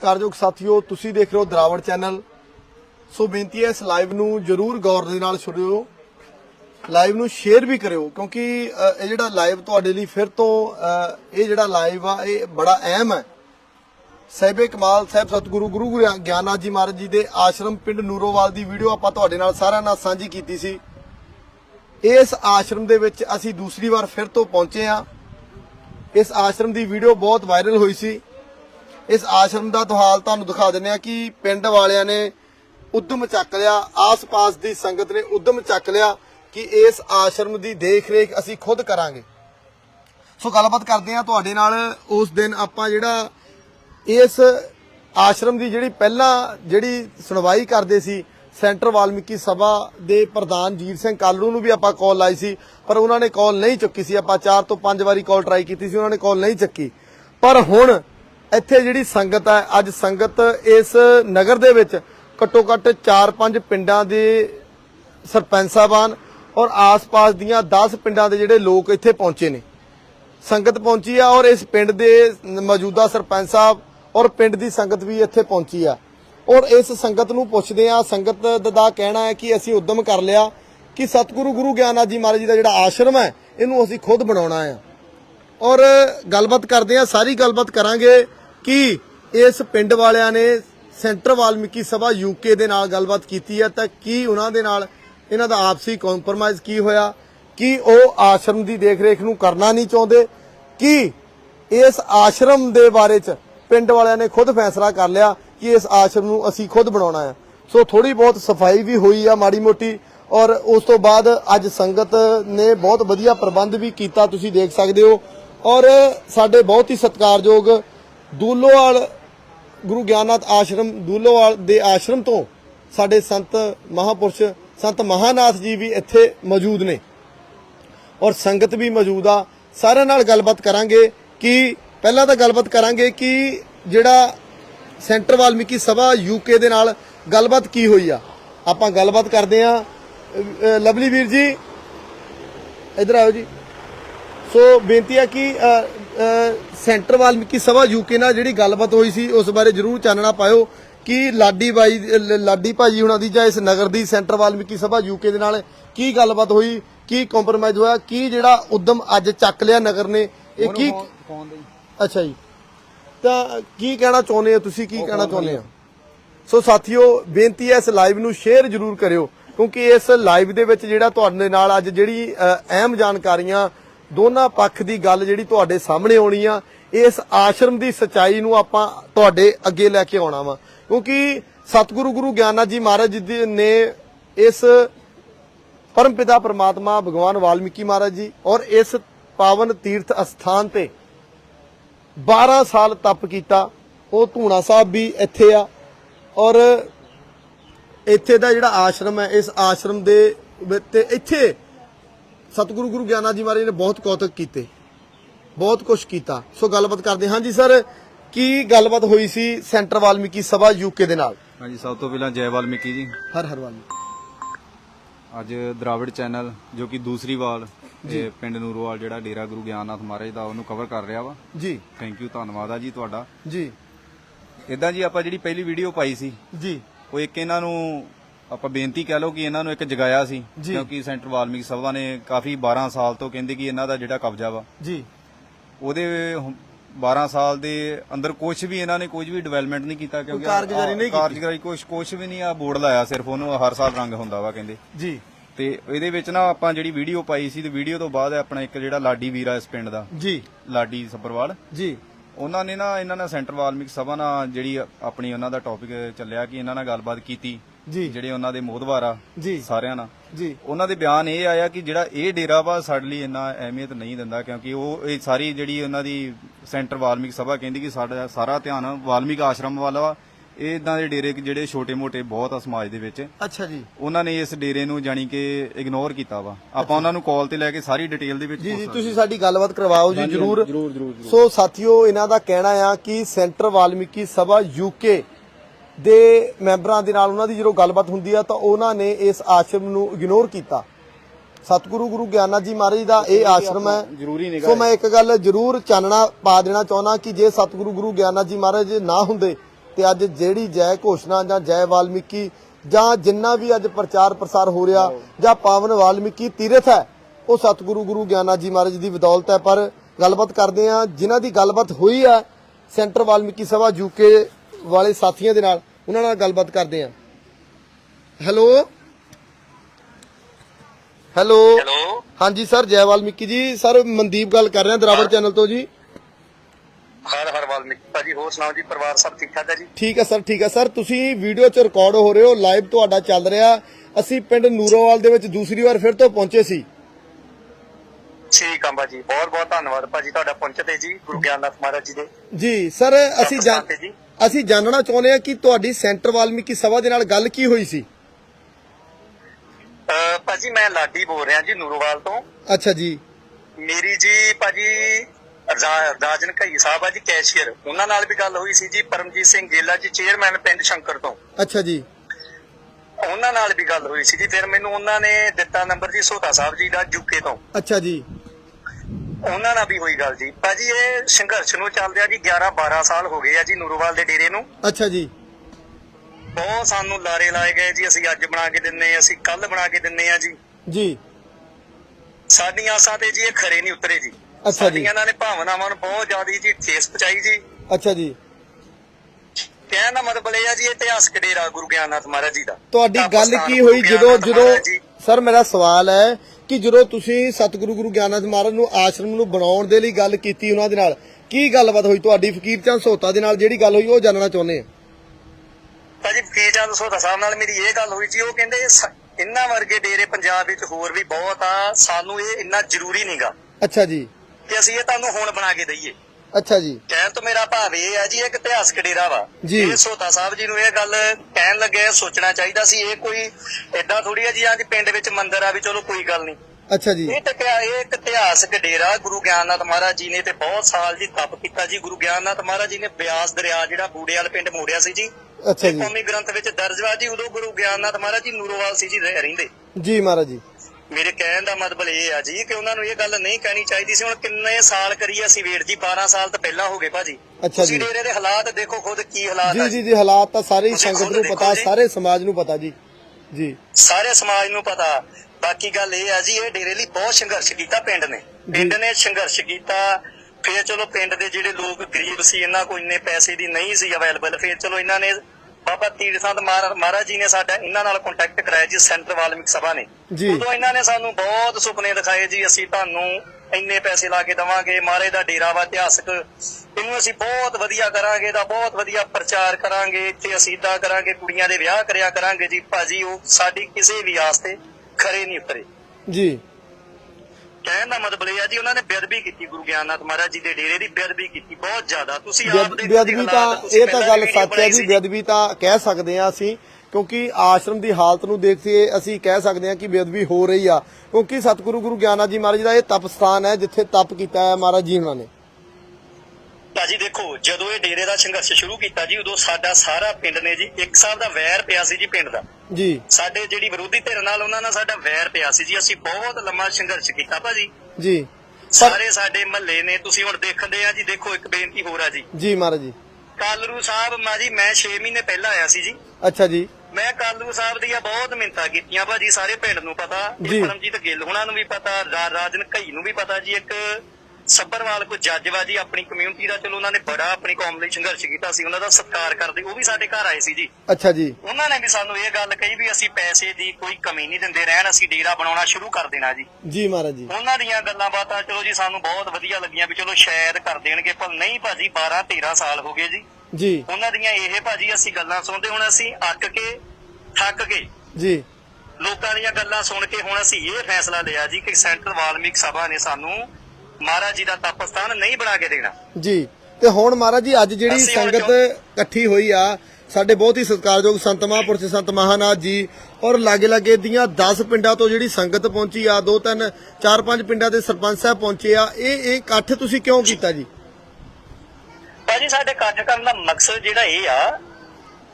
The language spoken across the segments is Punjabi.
ਸਤਿਕਾਰਯੋਗ ਸਾਥੀਓ, ਤੁਸੀਂ ਦੇਖ ਰਹੇ ਹੋ ਦਰਾਵੜ ਚੈਨਲ। ਸੋ ਬੇਨਤੀ ਹੈ, ਇਸ ਲਾਈਵ ਨੂੰ ਜਰੂਰ ਗੌਰ ਦੇ ਨਾਲ ਸੁਣਿਓ। ਲਾਈਵ ਨੂੰ ਸ਼ੇਅਰ ਵੀ ਕਰਿਓ, ਕਿਉਂਕਿ ਇਹ ਜਿਹੜਾ ਲਾਈਵ ਤੁਹਾਡੇ ਲਈ ਫਿਰ ਤੋਂ ਇਹ ਜਿਹੜਾ ਲਾਈਵ ਆ, ਇਹ ਬੜਾ ਅਹਿਮ ਹੈ। ਸਾਹਿਬੇ ਕਮਾਲ ਸਾਹਿਬ, ਸਤਿਗੁਰੂ ਗੁਰੂ ਗੁਰੂ ਗਿਆਨਨਾਥ ਜੀ ਮਹਾਰਾਜ ਜੀ ਦੇ ਆਸ਼ਰਮ ਪਿੰਡ ਨੂਰੋਵਾਲ ਦੀ ਵੀਡੀਓ ਆਪਾਂ ਤੁਹਾਡੇ ਨਾਲ ਸਾਰਿਆਂ ਨਾਲ ਸਾਂਝੀ ਕੀਤੀ ਸੀ। ਇਸ ਆਸ਼ਰਮ ਦੇ ਵਿੱਚ ਅਸੀਂ ਦੂਸਰੀ ਵਾਰ ਫਿਰ ਤੋਂ ਪਹੁੰਚੇ ਹਾਂ। ਇਸ ਆਸ਼ਰਮ ਦੀ ਵੀਡੀਓ ਬਹੁਤ ਵਾਇਰਲ ਹੋਈ ਸੀ। ਇਸ ਆਸ਼ਰਮ ਦਾ ਹਾਲ ਤੁਹਾਨੂੰ ਦਿਖਾ ਦਿੰਦੇ ਆ ਕਿ ਪਿੰਡ ਵਾਲਿਆਂ ਨੇ ਉਦਮ ਚੱਕ ਲਿਆ, ਆਸ-ਪਾਸ ਦੀ ਸੰਗਤ ਨੇ ਉਦਮ ਚੱਕ ਲਿਆ ਕਿ ਇਸ ਆਸ਼ਰਮ ਦੀ ਦੇਖ-ਰੇਖ ਅਸੀਂ ਖੁਦ ਕਰਾਂਗੇ। ਸੋ ਗੱਲਬਾਤ ਕਰਦੇ ਆ ਤੁਹਾਡੇ ਨਾਲ, ਉਸ ਦਿਨ ਆਪਾਂ ਜਿਹੜਾ ਇਸ ਆਸ਼ਰਮ ਦੀ ਜਿਹੜੀ ਪਹਿਲਾਂ ਜਿਹੜੀ ਸੁਣਵਾਈ ਕਰਦੇ ਸੀ, ਸੈਂਟਰ ਵਾਲਮੀਕੀ ਸਭਾ ਦੇ ਪ੍ਰਧਾਨ ਜੀਰ ਸਿੰਘ ਕਾਲੂ ਨੂੰ ਵੀ ਆਪਾਂ ਕਾਲ ਲਾਈ ਸੀ, ਪਰ ਉਹਨਾਂ ਨੇ ਕਾਲ ਨਹੀਂ ਚੁੱਕੀ ਸੀ। ਆਪਾਂ 4 ਤੋਂ 5 ਵਾਰੀ ਕਾਲ ਟਰਾਈ ਕੀਤੀ ਸੀ, ਉਹਨਾਂ ਨੇ ਕਾਲ ਨਹੀਂ ਚੱਕੀ। ਪਰ ਹੁਣ ਇੱਥੇ ਜਿਹੜੀ ਸੰਗਤ ਹੈ ਅੱਜ ਸੰਗਤ ਇਸ ਨਗਰ ਦੇ ਵਿੱਚ ਘੱਟੋ ਘੱਟ 4-5 ਪਿੰਡਾਂ ਦੇ ਸਰਪੰਚ ਸਾਹਿਬਾਨ ਔਰ ਆਸ-ਪਾਸ ਦੀਆਂ 10 ਪਿੰਡਾਂ ਦੇ ਜਿਹੜੇ ਲੋਕ ਇੱਥੇ ਪਹੁੰਚੇ ਨੇ। ਸੰਗਤ ਪਹੁੰਚੀ ਆ ਔਰ ਇਸ ਪਿੰਡ ਦੇ ਮੌਜੂਦਾ ਸਰਪੰਚ ਸਾਹਿਬ ਔਰ ਪਿੰਡ ਦੀ ਸੰਗਤ ਵੀ ਇੱਥੇ ਪਹੁੰਚੀ ਆ। ਔਰ ਇਸ ਸੰਗਤ ਨੂੰ ਪੁੱਛਦੇ ਆ, ਸੰਗਤ ਦਾ ਕਹਿਣਾ ਹੈ ਕਿ ਅਸੀਂ ਉਦਮ ਕਰ ਲਿਆ ਕਿ ਸਤਿਗੁਰੂ ਗੁਰੂ ਗਿਆਨਨਾਥ ਜੀ ਮਹਾਰਾਜ ਜੀ ਦਾ ਜਿਹੜਾ ਆਸ਼ਰਮ ਹੈ, ਇਹਨੂੰ ਅਸੀਂ ਖੁਦ ਬਣਾਉਣਾ ਆ। ਔਰ ਗੱਲਬਾਤ ਕਰਦੇ ਆ, ਸਾਰੀ ਗੱਲਬਾਤ ਕਰਾਂਗੇ। ਕਿ ਇਸ ਪਿੰਡ ਵਾਲਿਆਂ ਨੇ ਸੈਂਟਰ ਵਾਲਮੀਕੀ ਸਭਾ ਯੂਕੇ ਦੇ ਨਾਲ ਗੱਲਬਾਤ ਕੀਤੀ ਹੈ ਤਾਂ ਕੀ ਉਹਨਾਂ ਦੇ ਨਾਲ ਇਹਨਾਂ ਦਾ ਆਪਸੀ ਕੰਪਰਮਾਈਜ਼ ਕੀ ਹੋਇਆ? ਕਿ ਉਹ ਆਸ਼ਰਮ ਦੀ ਦੇਖਰੇਖ ਨੂੰ ਕਰਨਾ ਨਹੀਂ ਚਾਹੁੰਦੇ? ਕਿ ਇਸ ਆਸ਼ਰਮ ਦੇ ਬਾਰੇ ਚ ਪਿੰਡ ਵਾਲਿਆਂ ਨੇ ਖੁਦ ਫੈਸਲਾ ਕਰ ਲਿਆ ਕਿ ਇਸ ਆਸ਼ਰਮ ਨੂੰ ਅਸੀਂ ਖੁਦ ਬਣਾਉਣਾ ਹੈ? ਸੋ ਥੋੜੀ ਬਹੁਤ ਸਫ਼ਾਈ ਵੀ ਹੋਈ ਆ ਮਾੜੀ ਮੋਟੀ ਔਰ ਉਸ ਤੋਂ ਬਾਅਦ ਅੱਜ ਸੰਗਤ ਨੇ ਬਹੁਤ ਵਧੀਆ ਪ੍ਰਬੰਧ ਵੀ ਕੀਤਾ, ਤੁਸੀਂ ਦੇਖ ਸਕਦੇ ਹੋ। ਔਰ ਸਾਡੇ ਬਹੁਤ ਹੀ ਸਤਿਕਾਰਯੋਗ ਦੂਲੋਵਾਲ ਗੁਰੂ ਗਿਆਨਨਾਥ ਆਸ਼ਰਮ, ਦੂਲੋਵਾਲ ਦੇ ਆਸ਼ਰਮ ਤੋਂ ਸਾਡੇ ਸੰਤ ਮਹਾਪੁਰਸ਼, ਸੰਤ ਮਹਾਨਾਥ ਜੀ ਵੀ ਇੱਥੇ ਮੌਜੂਦ ਨੇ। ਔਰ ਸੰਗਤ ਵੀ ਮੌਜੂਦ ਆ। ਸਾਰਿਆਂ ਨਾਲ ਗੱਲਬਾਤ ਕਰਾਂਗੇ ਕਿ, ਪਹਿਲਾਂ ਤਾਂ ਗੱਲਬਾਤ ਕਰਾਂਗੇ ਕਿ ਜਿਹੜਾ ਸੈਂਟਰ ਵਾਲਮੀਕੀ ਸਭਾ ਯੂਕੇ ਦੇ ਨਾਲ ਗੱਲਬਾਤ ਕੀ ਹੋਈ ਆ। ਆਪਾਂ ਗੱਲਬਾਤ ਕਰਦੇ ਆ ਲਵਲੀ ਵੀਰ ਜੀ, ਇਧਰ ਆਓ ਜੀ। ਸੋ ਬੇਨਤੀ ਹੈ ਕਿ ਸੈਂਟਰ ਵਾਲਮੀਕੀ ਸਭਾ ਯੂਕੇ ਨਾਲ ਜਿਹੜੀ ਗੱਲਬਾਤ ਹੋਈ ਸੀ ਉਸ ਬਾਰੇ ਜਰੂਰ ਚਾਨਣਾ ਪਾਇਓ ਕਿ ਲਾਡੀ ਬਾਈ ਲਾਡੀ ਭਾਜੀ ਹੁਣਾਂ ਦੀ ਜਾਂ ਇਸ ਨਗਰ ਦੀ ਸੈਂਟਰ ਵਾਲਮੀਕੀ ਸਭਾ ਯੂਕੇ ਦੇ ਨਾਲ ਕੀ ਗੱਲਬਾਤ ਹੋਈ ਕੀ ਕੰਪਰਮਾਈਜ਼ ਹੋਇਆ ਕੀ ਜਿਹੜਾ ਉਦਮ ਅੱਜ ਚੱਕ ਲਿਆ ਨਗਰ ਨੇ ਇਹ ਕੀ ਅੱਛਾ ਜੀ। ਤਾਂ ਕੀ ਕਹਿਣਾ ਚਾਹੁੰਦੇ ਹੋ ਤੁਸੀਂ ਕੀ ਕਹਿਣਾ ਚਾਹੁੰਦੇ ਹੋ? ਸੋ ਸਾਥੀਓ ਬੇਨਤੀ ਹੈ ਇਸ ਲਾਈਵ ਨੂੰ ਸ਼ੇਅਰ ਜ਼ਰੂਰ ਕਰਿਓ ਕਿਉਂਕਿ ਇਸ ਲਾਈਵ ਦੇ ਵਿੱਚ ਜਿਹੜਾ ਤੁਹਾਡੇ ਨਾਲ ਅੱਜ ਜਿਹੜੀ ਅਹਿਮ ਜਾਣਕਾਰੀਆਂ ਦੋਨਾਂ ਪੱਖ ਦੀ ਗੱਲ ਜਿਹੜੀ ਤੁਹਾਡੇ ਸਾਹਮਣੇ ਆਉਣੀ ਆ, ਇਸ ਆਸ਼ਰਮ ਦੀ ਸਚਾਈ ਨੂੰ ਆਪਾਂ ਤੁਹਾਡੇ ਅੱਗੇ ਲੈ ਕੇ ਆਉਣਾ ਵਾ। ਕਿਉਂਕਿ ਸਤਿਗੁਰੂ ਗੁਰੂ ਗਿਆਨਨਾਥ ਜੀ ਮਹਾਰਾਜ ਜੀ ਨੇ ਇਸ ਪਰਮ ਪ੍ਰਮਾਤਮਾ ਭਗਵਾਨ ਵਾਲਮੀਕੀ ਮਹਾਰਾਜ ਜੀ ਔਰ ਇਸ ਪਾਵਨ ਤੀਰਥ ਅਸਥਾਨ ਤੇ 12 ਸਾਲ ਤਪ ਕੀਤਾ। ਉਹ ਧੂਣਾ ਸਾਹਿਬ ਵੀ ਇੱਥੇ ਆ ਔਰ ਇੱਥੇ ਦਾ ਜਿਹੜਾ ਆਸ਼ਰਮ ਹੈ, ਇਸ ਆਸ਼ਰਮ ਦੇ ਤੇ ਇੱਥੇ ਸਤਿਗੁਰੂ ਗੁਰੂ ਗਿਆਨਾ ਜੀ ਮਹਾਰਾਜ ਨੇ ਬਹੁਤ ਕੌਤਕ ਕੀਤੇ ਬਹੁਤ ਕੁਝ ਕੀਤਾ। ਸੋ ਗੱਲਬਾਤ ਕਰਦੇ ਹਾਂ ਜੀ ਸਰ ਕੀ ਗੱਲਬਾਤ ਹੋਈ ਸੀ ਸੈਂਟਰ ਵਾਲਮੀਕੀ ਸਭਾ ਯੂਕੇ ਦੇ ਨਾਲ? ਹਾਂਜੀ ਸਭ ਤੋਂ ਪਹਿਲਾਂ ਜੈ ਵਾਲਮੀਕੀ ਜੀ। ਹਰ ਹਰ ਵਾਲਮੀਕੀ ਅੱਜ ਦਰਾਵੜ ਚੈਨਲ ਜੋ ਕਿ ਦੂਸਰੀ ਵਾਰ ਇਹ ਪਿੰਡ ਨੂਰੋਵਾਲ ਜਿਹੜਾ ਡੇਰਾ ਗੁਰੂ ਗਿਆਨਨਾਥ ਮਹਾਰਾਜ ਦਾ ਉਹਨੂੰ ਕਵਰ ਕਰ ਰਿਹਾ ਵਾ। ਜੀ। ਥੈਂਕ ਯੂ ਧੰਨਵਾਦ ਆ ਜੀ ਤੁਹਾਡਾ। ਜੀ। ਇਦਾਂ ਜੀ ਆਪਾਂ ਜਿਹੜੀ ਪਹਿਲੀ ਵੀਡੀਓ ਪਾਈ ਸੀ ਜੀ। ਉਹ ਇੱਕ ਇਹਨਾਂ ਨੂੰ ਆਪਾਂ ਬੇਨਤੀ ਕਹਿ ਲਓ ਕਿ ਇਹਨਾਂ ਨੂੰ ਇੱਕ ਜਗਾਇਆ ਸੀ ਜੀ। ਕਿਉਂਕਿ ਸੈਂਟਰ ਵਾਲਮੀਕ ਸਭਾ ਨੇ ਕਾਫੀ 12 ਸਾਲ ਤੋਂ ਕਹਿੰਦੇ ਕਿ ਇਹਨਾਂ ਦਾ ਜਿਹੜਾ ਕਬਜ਼ਾ ਵਾ ਜੀ। ਉਹਦੇ ਹੁ- 12 ਸਾਲ ਦੇ ਅੰਦਰ ਕੁਝ ਵੀ ਇਹਨਾਂ ਨੇ ਕੁਝ ਵੀ ਡਿਵੈਲਪਮੈਂਟ ਨਹੀਂ ਕੀਤਾ ਕਿਉਂਕਿ ਕਾਰਗੁਜ਼ਾਰੀ ਨਹੀਂ ਕੀਤੀ। ਕਾਰਜਕਾਰੀ ਕੁਝ ਕੁਝ ਵੀ ਨਹੀਂ ਆ ਬੋਰਡ ਲਾਇਆ ਸਿਰਫ ਉਹਨੂੰ ਹਰ ਸਾਲ ਰੰਗ ਹੁੰਦਾ ਵਾ ਕਹਿੰਦੇ। ਜੀ। ਤੇ ਇਹਦੇ ਵਿੱਚ ਨਾ ਆਪਾਂ ਜਿਹੜੀ ਵੀਡੀਓ ਪਾਈ ਸੀ ਤੇ ਵੀਡੀਓ ਤੋਂ ਬਾਅਦ ਆਪਣਾ ਇੱਕ ਜਿਹੜਾ ਲਾਡੀ ਵੀਰਾ ਇਸ ਪਿੰਡ ਦਾ ਜੀ। ਲਾਡੀ ਸੱਬਰਵਾਲ ਜੀ। ਉਹਨਾਂ ਨੇ ਨਾ ਇਹਨਾਂ ਨਾਲ ਸੈਂਟਰ ਵਾਲਮੀਕ ਸਭਾ ਨਾਲ ਜਿਹੜੀ ਆਪਣੀ ਉਹਨਾਂ ਦਾ ਟੌਪਿਕ ਚੱਲਿਆ ਕਿ ਇਹਨਾਂ ਨਾਲ ਗੱਲਬਾਤ ਕੀਤੀ। ਜੀ। ਜਿਹੜੇ ਉਹਨਾਂ ਦੇ ਮੋਹਦਵਾਰ ਆ ਜੀ। ਸਾਰਿਆਂ ਨਾਲ। ਜੀ। ਉਹਨਾਂ ਦੇ ਬਿਆਨ ਇਹ ਆਇਆ ਕਿ ਜਿਹੜਾ ਇਹ ਡੇਰਾ ਵਾ ਸਾਡੇ ਲਈ ਇੰਨਾ ਅਹਿਮੀਅਤ ਨਹੀਂ ਦਿੰਦਾ ਕਿਉਂਕਿ ਉਹ ਇਹ ਸਾਰੀ ਜਿਹੜੀ ਉਹਨਾਂ ਦੀ ਸੈਂਟਰ ਵਾਲਮੀਕ ਸਭਾ ਕਹਿੰਦੀ ਕਿ ਸਾਡਾ ਸਾਰਾ ਧਿਆਨ ਵਾਲਮੀਕ ਆਸ਼ਰਮ ਵੱਲ ਵਾ। ਇਹ ਇਦਾਂ ਦੇ ਡੇਰੇ ਜਿਹੜੇ ਛੋਟੇ-ਮੋਟੇ ਬਹੁਤ ਆ ਸਮਾਜ ਦੇ ਵਿੱਚ। ਅੱਛਾ ਜੀ। ਉਹਨਾਂ ਨੇ ਇਸ ਡੇਰੇ ਨੂੰ ਜਾਣੀ ਕਿ ਇਗਨੋਰ ਕੀਤਾ ਵਾ। ਆਪਾਂ ਉਹਨਾਂ ਨੂੰ ਕਾਲ ਤੇ ਲੈ ਕੇ ਸਾਰੀ ਡਿਟੇਲ ਦੇ ਵਿੱਚ ਜੀ ਤੁਸੀਂ ਸਾਡੀ ਗੱਲਬਾਤ ਕਰਵਾਓ ਜੀ ਜਰੂਰ। ਜਰੂਰ ਜਰੂਰ ਸੋ ਸਾਥੀਓ ਇਹਨਾਂ ਦਾ ਕਹਿਣਾ ਆ ਕਿ ਸੈਂਟਰ ਵਾਲਮੀਕੀ ਸਭਾ ਯੂਕੇ ਦੇ ਮੈਂਬਰਾਂ ਦੇ ਨਾਲ ਉਹਨਾਂ ਦੀ ਜਦੋਂ ਗੱਲਬਾਤ ਹੁੰਦੀ ਆ ਤਾਂ ਉਹਨਾਂ ਨੇ ਇਸ ਆਸ਼ਰਮ ਨੂੰ ਇਗਨੋਰ ਕੀਤਾ। ਸਤਿਗੁਰੂ ਗੁਰੂ ਗਿਆਨਾ ਜੀ ਮਹਾਰਾਜ ਦਾ ਇਹ ਆਸ਼ਰਮ ਹੈ। ਜ਼ਰੂਰੀ ਨਿਗਾਹ ਸੋ ਮੈਂ ਇੱਕ ਗੱਲ ਜ਼ਰੂਰ ਚਾਨਣਾ ਪਾ ਦੇਣਾ ਚਾਹੁੰਦਾ ਕਿ ਜੇ ਸਤਿਗੁਰੂ ਗੁਰੂ ਗਿਆਨਾ ਜੀ ਮਹਾਰਾਜ ਨਾ ਹੁੰਦੇ ਤੇ ਅੱਜ ਜਿਹੜੀ ਜੈ ਘੋਸ਼ਣਾ ਜਾਂ ਜੈ ਵਾਲਮੀਕੀ ਜਾਂ ਜਿੰਨਾ ਵੀ ਅੱਜ ਪ੍ਰਚਾਰ ਪ੍ਰਸਾਰ ਹੋ ਰਿਹਾ ਜਾਂ ਪਾਵਨ ਵਾਲਮੀਕੀ ਤੀਰਥ ਹੈ ਉਹ ਸਤਿਗੁਰੂ ਗੁਰੂ ਗਿਆਨਾ ਜੀ ਮਹਾਰਾਜ ਦੀ ਬਦੌਲਤ ਹੈ। ਪਰ ਗੱਲਬਾਤ ਕਰਦੇ ਆ ਜਿਨ੍ਹਾਂ ਦੀ ਗੱਲਬਾਤ ਹੋਈ ਹੈ ਸੈਂਟਰ ਵਾਲਮੀਕੀ ਸਭਾ ਯੂਕੇ ਵਾਲੇ ਸਾਥੀਆਂ ਦੇ ਨਾਲ ਉਹਨਾਂ ਨਾਲ ਗੱਲਬਾਤ ਕਰਦੇ ਆ ਹੈਲੋ? ਹੈਲੋ? ਹਾਂਜੀ ਸਰ ਜੈ ਵਾਲਮੀਕੀ ਜੀ। ਸਰ ਮਨਦੀਪ ਗੱਲ ਕਰ ਰਿਹਾ ਦਰਾਵਰ ਚੈਨਲ ਤੋਂ ਜੀ। ਹਰ ਹਰ ਵਾਲਮੀਕੀ। ਭਾਜੀ ਹੋਰ ਸੁਣਾਓ ਜੀ? ਪਰਿਵਾਰ ਸਭ ਠੀਕ ਠਾਕ ਹੈ ਜੀ? ਠੀਕ ਹੈ ਸਰ ਠੀਕ ਹੈ। ਸਰ ਤੁਸੀਂ ਵੀਡੀਓ 'ਚ ਰਿਕਾਰਡ ਹੋ ਰਹੇ ਹੋ ਲਾਈਵ ਤੁਹਾਡਾ ਚੱਲ ਰਿਹਾ। ਅਸੀਂ ਪਿੰਡ ਨੂਰੋਵਾਲ ਦੇ ਵਿੱਚ ਦੂਸਰੀ ਵਾਰ ਫਿਰ ਤੋਂ ਪਹੁੰਚੇ ਸੀ। ਠੀਕ ਆ ਭਾਜੀ। ਬਹੁਤ ਬਹੁਤ ਧੰਨਵਾਦ ਭਾਜੀ ਤੁਹਾਡਾ ਪਹੁੰਚਦੇ ਜੀ ਗੁਰੂ ਗਿਆਨਨਾਥ ਮਹਾਰਾਜ ਜੀ ਦੇ। ਜੀ ਸਰ ਅਸੀਂ ਜਾਣ- ਤੇ ਜੀ। ਅਸੀਂ ਜਾਣਨਾ ਚਾਹੁੰਦੇ ਹਾਂ ਕਿ ਤੁਹਾਡੀ ਸੈਂਟਰ ਵਾਲਮੀਕੀ ਸਭਾ ਦੇ ਨਾਲ ਗੱਲ ਕੀ ਹੋਈ ਸੀ? ਭਾਜੀ ਮੈਂ ਲਾਡੀ ਬੋਲ ਰਿਹਾ ਜੀ ਨੂਰੋਵਾਲ ਤੋਂ। ਅੱਛਾ ਜੀ। ਮੇਰੀ ਜੀ ਭਾਜੀ ਰਾ- ਰਾਜਨ ਘਈ ਸਾਹਿਬ ਆ ਜੀ ਕੈਸ਼ੀਅਰ। ਉਹਨਾਂ ਨਾਲ ਵੀ ਗੱਲ ਹੋਈ ਸੀ ਜੀ ਪਰਮਜੀਤ ਸਿੰਘ ਗੇਲਾ ਜੀ ਚੇਅਰਮੈਨ ਪਿੰਡ ਸ਼ੰਕਰ ਤੋਂ। ਅੱਛਾ ਜੀ। ਉਹਨਾਂ ਨਾਲ ਵੀ ਗੱਲ ਹੋਈ ਸੀ ਜੀ ਫਿਰ ਮੈਨੂੰ ਉਹਨਾਂ ਨੇ ਦਿੱਤਾ ਨੰਬਰ ਜੀ ਸੋਤਾ ਸਾਹਿਬ ਜੀ ਦਾ ਯੂਕੇ ਤੋਂ। ਅੱਛਾ ਜੀ। ਉਹਨਾਂ ਨਾਲ ਵੀ ਹੋਈ ਗੱਲ ਜੀ। ਭਾਜੀ ਇਹ ਸੰਘਰਸ਼ ਨੂੰ ਚੱਲਦਿਆਂ ਜੀ 11 12 ਸਾਲ ਹੋ ਗਏ ਆ ਜੀ ਨੂਰੋਵਾਲ ਦੇ ਡੇਰੇ ਨੂੰ। ਅੱਛਾ ਜੀ। ਬਹੁਤ ਸਾਨੂੰ ਲਾਰੇ ਲਾਏ ਗਏ ਜੀ ਅਸੀਂ ਅੱਜ ਬਣਾ ਕੇ ਦਿੰਨੇ ਆ ਅਸੀਂ ਕੱਲ ਬਣਾ ਕੇ ਦਿੰਨੇ ਆ ਜੀ। ਜੀ। ਸਾਡੀਆਂ ਆਸਾਂ ਤੇ ਜੀ ਇਹ ਖਰੇ ਨਹੀਂ ਉਤਰੇ ਜੀ। ਅੱਛਾ ਜੀ। ਸਾਡੀਆਂ ਇਹਨਾਂ ਨੇ ਭਾਵਨਾਵਾਂ ਨੂੰ ਬਹੁਤ ਜ਼ਿਆਦਾ ਜੀ ਠੇਸ ਪਹੁੰਚਾਈ ਜੀ। ਅੱਛਾ ਜੀ। ਕਹਿਣ ਦਾ ਮਤਲਬ ਇਹ ਆ ਜੀ ਇਤਿਹਾਸਕ ਡੇਰਾ ਗੁਰੂ ਗਿਆਨਨਾਥ ਮਹਾਰਾਜ ਜੀ ਦਾ। ਤੁਹਾਡੀ ਗੱਲ ਕੀ ਹੋਈ ਜਦੋਂ ਜਦੋਂ। ਸਰ ਮੇਰਾ ਸਵਾਲ ਹੈ ਕਿ ਜਦੋਂ ਤੁਸੀਂ ਸਤਿਗੁਰੂ ਗੁਰੂ ਗਿਆਨਨਾਥ ਮਹਾਰਾਜ ਨੂੰ ਆਸ਼ਰਮ ਨੂੰ ਬਣਾਉਣ ਦੇ ਲਈ ਗੱਲ ਕੀਤੀ ਉਹਨਾਂ ਦੇ ਨਾਲ ਕੀ ਗੱਲਬਾਤ ਹੋਈ ਤੁਹਾਡੀ? ਫਕੀਰ ਚੰਦ ਸੋਤਾ ਦੇ ਨਾਲ ਜਿਹੜੀ ਗੱਲ ਹੋਈ ਉਹ ਜਾਣਨਾ ਚਾਹੁੰਦੇ ਹਾਂ ਭਾਜੀ ਫਕੀਰ ਚੰਦ ਸੋਧਾ ਸਾਹਿਬ ਨਾਲ ਮੇਰੀ ਇਹ ਗੱਲ ਹੋਈ ਜੀ ਉਹ ਕਹਿੰਦੇ ਸ- ਇਹਨਾਂ ਵਰਗੇ ਡੇਰੇ ਪੰਜਾਬ ਵਿੱਚ ਹੋਰ ਵੀ ਬਹੁਤ ਆ ਸਾਨੂੰ ਇਹ ਇੰਨਾ ਜ਼ਰੂਰੀ ਨਹੀਂਗਾ ਅੱਛਾ ਜੀ। ਕਿ ਅਸੀਂ ਇਹ ਤੁਹਾਨੂੰ ਹੁਣ ਬਣਾ ਕੇ ਦਈਏ। ਅੱਛਾ ਜੀ। ਕਹਿਣ ਤੋਂ ਮੇਰਾ ਭਾਵ ਇਹ ਹੈ ਜੀ ਇਹ ਇੱਕ ਇਤਿਹਾਸਕ ਡੇਰਾ ਵਾ। ਜੀ। ਇਹ ਸੋਤਾ ਸਾਹਿਬ ਜੀ ਨੂੰ ਇਹ ਗੱਲ ਕਹਿਣ ਲੱਗੇ ਸੋਚਣਾ ਚਾਹੀਦਾ ਸੀ ਇਹ ਕੋਈ ਐਡਾ ਥੋੜੀ ਹੈ ਜੀ ਆ ਜੀ ਪਿੰਡ ਵਿੱਚ ਮੰਦਿਰ ਆ ਵੀ ਚਲੋ ਕੋਈ ਗੱਲ ਨਹੀਂ। ਅੱਛਾ ਜੀ। ਇਹ ਤੇ ਕਿਆ ਇਹ ਇੱਕ ਇਤਿਹਾਸਕ ਡੇਰਾ ਗੁਰੂ ਗਿਆਨਨਾਥ ਮਹਾਰਾਜ ਜੀ ਨੇ ਤੇ ਬਹੁਤ ਸਾਲ ਜੀ ਤਪ ਕੀਤਾ ਜੀ। ਗੁਰੂ ਗਿਆਨਨਾਥ ਮਹਾਰਾਜ ਜੀ ਨੇ ਬਿਆਸ ਦਰਿਆ ਜਿਹੜਾ ਬੂੜੇ ਵਾਲੇ ਪਿੰਡ ਮੋੜਿਆ ਸੀ ਜੀ ਅੱਛਾ ਜੀ। ਕੌਮੀ ਗ੍ਰੰਥ ਵਿੱਚ ਦਰਜ ਵਾ ਜੀ ਉਦੋਂ ਗੁਰੂ ਗਿਆਨਨਾਥ ਮਹਾਰਾਜ ਜੀ ਨੂਰੋਵਾਲ ਸੀ ਜੀ ਰਹਿ- ਰਹਿੰਦੇ। ਜੀ ਮਹਾਰਾਜ ਜੀ। ਮੇਰੇ ਕਹਿਣ ਦਾ ਮਤਲਬ ਇਹ ਆ ਜੀ ਕਿ ਉਹਨਾਂ ਨੂੰ ਇਹ ਗੱਲ ਨਹੀਂ ਕਹਿਣੀ ਚਾਹੀਦੀ ਸੀ। ਹੁਣ ਕਿੰਨੇ ਸਾਲ ਕਰੀ ਅਸੀਂ ਵੇਟ ਜੀ 12 ਸਾਲ ਤਾਂ ਪਹਿਲਾਂ ਹੋ ਗਏ ਭਾਜੀ। ਅੱਛਾ ਤੁਸੀਂ ਜੀ। ਡੇਰੇ ਦੇ ਹਾਲਾਤ ਦੇਖੋ ਖੁਦ ਕੀ ਹਾਲਾਤ ਜੀ ਆ ਜੀ ਜੀ ਹਾਲਾਤ ਤਾਂ ਸਾਰੇ ਤੁਸੀਂ ਸੰਗਤ ਖੁਦ ਨੂੰ ਦੇਖੋ ਪਤਾ ਜੀ। ਸਾਰੇ ਸਮਾਜ ਨੂੰ ਪਤਾ ਜੀ। ਜੀ। ਸਾਰੇ ਸਮਾਜ ਨੂੰ ਪਤਾ। ਬਾਕੀ ਗੱਲ ਇਹ ਆ ਜੀ ਇਹ ਡੇਰੇ ਲਈ ਬਹੁਤ ਸੰਘਰਸ਼ ਕੀਤਾ ਪਿੰਡ ਨੇ। ਪਿੰਡ ਨੇ ਸੰਘਰਸ਼ ਕੀਤਾ। ਫਿਰ ਚਲੋ ਪਿੰਡ ਦੇ ਜਿਹੜੇ ਲੋਕ ਗਰੀਬ ਸੀ ਇਹਨਾਂ ਕੋਲ ਇੰਨੇ ਪੈਸੇ ਦੀ ਨਹੀਂ ਸੀ ਅਵੇਲੇਬਲ ਫਿਰ ਚਲੋ ਇਹਨਾਂ ਨੇ ਬਾਬਾ ਤੀਰਥੰਦ ਮਹਾਰਾ- ਮਹਾਰਾਜ ਜੀ ਨੇ ਸਾਡਾ ਇਹਨਾਂ ਨਾਲ ਕੰਟੈਕਟ ਕਰਾਇਆ ਜੀ ਸੈਂਟਰ ਵਾਲਮਿਕ ਸਭਾ ਨੇ। ਜੀ। ਉਦੋਂ ਇਹਨਾਂ ਨੇ ਸਾਨੂੰ ਬਹੁਤ ਸੁਪਨੇ ਦਿਖਾਏ ਜੀ ਅਸੀਂ ਤੁਹਾਨੂੰ ਇੰਨੇ ਪੈਸੇ ਲਾ ਕੇ ਦਵਾਂਗੇ ਮਹਾਰਾਜ ਦਾ ਡੇਰਾ ਵਾ ਇਤਿਹਾਸਕ। ਇਹਨੂੰ ਅਸੀਂ ਬਹੁਤ ਵਧੀਆ ਕਰਾਂਗੇ ਦਾ ਬਹੁਤ ਵਧੀਆ ਪ੍ਰਚਾਰ ਕਰਾਂਗੇ ਇੱਥੇ ਅਸੀਂ ਏਦਾਂ ਕਰਾਂਗੇ ਕੁੜੀਆਂ ਦੇ ਵਿਆਹ ਕਰਿਆ ਕਰਾਂਗੇ ਜੀ। ਭਾਜੀ ਉਹ ਸਾਡੀ ਕਿਸੇ ਵੀ ਆਸ ਤੇ ਖਰੇ ਨਹੀਂ ਉਤਰੇ। ਜੀ। ਕਹਿਣ ਦਾ ਮਤਲਬ ਇਹ ਆ ਜੀ ਉਹਨਾਂ ਨੇ ਬੇਅਦਬੀ ਕੀਤੀ ਗੁਰੂ ਗਿਆਨਨਾਥ ਮਹਾਰਾਜ ਜੀ ਦੇ ਡੇਰੇ ਦੀ ਬੇਅਦਬੀ ਕੀਤੀ ਬਹੁਤ ਜ਼ਿਆਦਾ। ਤੁਸੀਂ ਆਪ ਦੇ ਬੇਅਦਬੀ ਤਾਂ ਇਹ ਤਾਂ ਗੱਲ ਸੱਚ ਹੈ ਜੀ ਬੇਅਦਬੀ ਤਾਂ ਕਹਿ ਸਕਦੇ ਹਾਂ ਅਸੀਂ ਕਿਉਂਕਿ ਆਸ਼ਰਮ ਦੀ ਹਾਲਤ ਨੂੰ ਦੇਖ ਕੇ ਅਸੀਂ ਕਹਿ ਸਕਦੇ ਹਾਂ ਕਿ ਬੇਅਦਬੀ ਹੋ ਰਹੀ ਆ। ਕਿਉਂਕਿ ਸਤਿਗੁਰੂ ਗੁਰੂ ਗਿਆਨਾ ਜੀ ਮਹਾਰਾਜ ਦਾ ਇਹ ਤਪ ਸਥਾਨ ਹੈ ਜਿੱਥੇ ਤਪ ਕੀਤਾ ਹੈ ਮਹਾਰਾਜ ਜੀ ਉਹਨਾਂ ਨੇ। ਭਾਜੀ ਦੇਖੋ ਜਦੋਂ ਇਹ ਡੇਰੇ ਦਾ ਸੰਘਰਸ਼ ਸ਼ੁਰੂ ਕੀਤਾ ਜੀ ਉਦੋਂ ਸਾਡਾ ਸਾਰਾ ਪਿੰਡ ਨੇ ਜੀ ਇੱਕ ਸਾਹਿਬ ਦਾ ਵੈਰ ਪਿਆ ਸੀ ਜੀ ਪਿੰਡ ਦਾ। ਜੀ। ਸਾਡੇ ਜਿਹੜੀ ਵਿਰੋਧੀ ਧਿਰ ਨਾਲ ਉਹਨਾਂ ਨਾਲ ਸਾਡਾ ਵੈਰ ਪਿਆ ਸੀ ਜੀ ਅਸੀਂ ਬਹੁਤ ਲੰਮਾ ਸੰਘਰਸ਼ ਕੀਤਾ ਭਾਜੀ। ਜੀ। ਸਾਰੇ ਸਾਡੇ ਮਹੱਲੇ ਨੇ ਤੁਸੀਂ ਹੁਣ ਦੇਖਦੇ ਆ ਜੀ ਦੇਖੋ ਇੱਕ ਬੇਨਤੀ ਹੋਰ ਆ ਜੀ। ਜੀ ਮਹਾਰਾਜ ਜੀ। ਕਾਲਰੂ ਸਾਹਿਬ ਮਾ ਜੀ ਮੈਂ 6 ਮਹੀਨੇ ਪਹਿਲਾਂ ਆਇਆ ਸੀ ਜੀ। ਅੱਛਾ ਜੀ। ਮੈਂ ਕਾਲੂ ਸਾਹਿਬ ਦੀਆਂ ਬਹੁਤ ਮਿੰਤਾ ਕੀਤੀਆਂ ਭਾਜੀ ਸਾਰੇ ਪਿੰਡ ਨੂੰ ਪਤਾ। ਇਹ ਪਰਮਜੀਤ ਗਿੱਲ ਹੁਣਾਂ ਨੂੰ ਵੀ ਪਤਾ ਰਾਜਨ ਘਈ ਨੂੰ ਵੀ ਪਤਾ ਜੀ ਇੱਕ ਸੱਬਰਵਾਲ ਕੋ ਜੱਜ ਵਾ ਜੀ ਆਪਣੀ ਕਮਿਊਨਿਟੀ ਦਾ ਚਲੋ ਉਹਨਾਂ ਨੇ ਬੜਾ ਆਪਣੀ ਕੌਮ ਲਈ ਸੰਘਰਸ਼ ਕੀਤਾ ਸੀ ਉਹਨਾਂ ਦਾ ਸਤਿਕਾਰ ਕਰਦੇ ਉਹ ਵੀ ਸਾਡੇ ਘਰ ਆਏ ਸੀ ਜੀ। ਅੱਛਾ ਜੀ। ਉਹਨਾਂ ਨੇ ਵੀ ਸਾਨੂੰ ਇਹ ਗੱਲ ਕਹੀ ਵੀ ਅਸੀਂ ਪੈਸੇ ਦੀ ਕੋਈ ਕਮੀ ਨਹੀਂ ਦਿੰਦੇ ਰਹਿਣ ਅਸੀਂ ਡੇਰਾ ਬਣਾਉਣਾ ਸ਼ੁਰੂ ਕਰ ਦੇਣਾ ਜੀ। ਜੀ ਮਹਾਰਾਜ ਜੀ। ਉਹਨਾਂ ਦੀਆਂ ਗੱਲਾਂ ਬਾਤਾਂ ਚਲੋ ਜੀ ਸਾਨੂੰ ਬਹੁਤ ਵਧੀਆ ਲੱਗੀਆਂ ਵੀ ਚਲੋ ਸ਼ਾਇਦ ਕਰ ਦੇਣਗੇ ਪਰ ਨਹੀਂ ਭਾਜੀ 12 13 ਸਾਲ ਹੋ ਗਏ ਜੀ। ਜੀ। ਉਹਨਾਂ ਦੀਆਂ ਇਹ ਭਾਜੀ ਅਸੀਂ ਗੱਲਾਂ ਸੁਣਦੇ ਹੁਣ ਅਸੀਂ ਅੱਕ ਕੇ ਥੱਕ ਕੇ ਜੀ। ਲੋਕਾਂ ਦੀਆਂ ਗੱਲਾਂ ਸੁਣ ਕੇ ਹੁਣ ਅਸੀਂ ਇਹ ਫੈਸਲਾ ਲਿਆ ਜੀ ਕਿ ਸੈਂਟਰ ਵਾਲਮੀਕ ਸਭਾ ਨੇ ਸਾਨੂੰ ਮਹਾਰਾਜ ਜੀ ਦਾ ਤਪਸਥਾਨ ਨਹੀਂ ਬਣਾ ਕੇ ਦੇਣਾ। ਜੀ ਤੇ ਹੁਣ ਮਹਾਰਾਜ ਜੀ ਅੱਜ ਜਿਹੜੀ ਅਸੀਂ ਹੁਣ ਸੰਗਤ ਇਕੱਠੀ ਹੋਈ ਆ ਸਾਡੇ ਬਹੁਤ ਹੀ ਸਤਿਕਾਰਯੋਗ ਸੰਤ ਮਹਾਂਪੁਰਸ਼ ਸੰਤ ਮਹਾਨਾਥ ਜੀ ਔਰ ਲਾਗੇ ਲਾਗੇ ਦੀਆਂ 10 ਪਿੰਡਾਂ ਤੋਂ ਜਿਹੜੀ ਸੰਗਤ ਪਹੁੰਚੀ ਆ ਦੋ ਤਿੰਨ ਚਾਰ ਪੰਜ ਪਿੰਡਾਂ ਦੇ ਸਰਪੰਚ ਸਾਹਿਬ ਪਹੁੰਚੇ ਆ ਇਹ ਇਹ ਇਕੱਠ ਤੁਸੀਂ ਕਿਉਂ ਕੀਤਾ ਜੀ? ਭਾਜੀ ਸਾਡੇ ਕੱਟ ਕਰਨ ਦਾ ਮਕਸਦ ਜਿਹੜਾ ਇਹ ਆ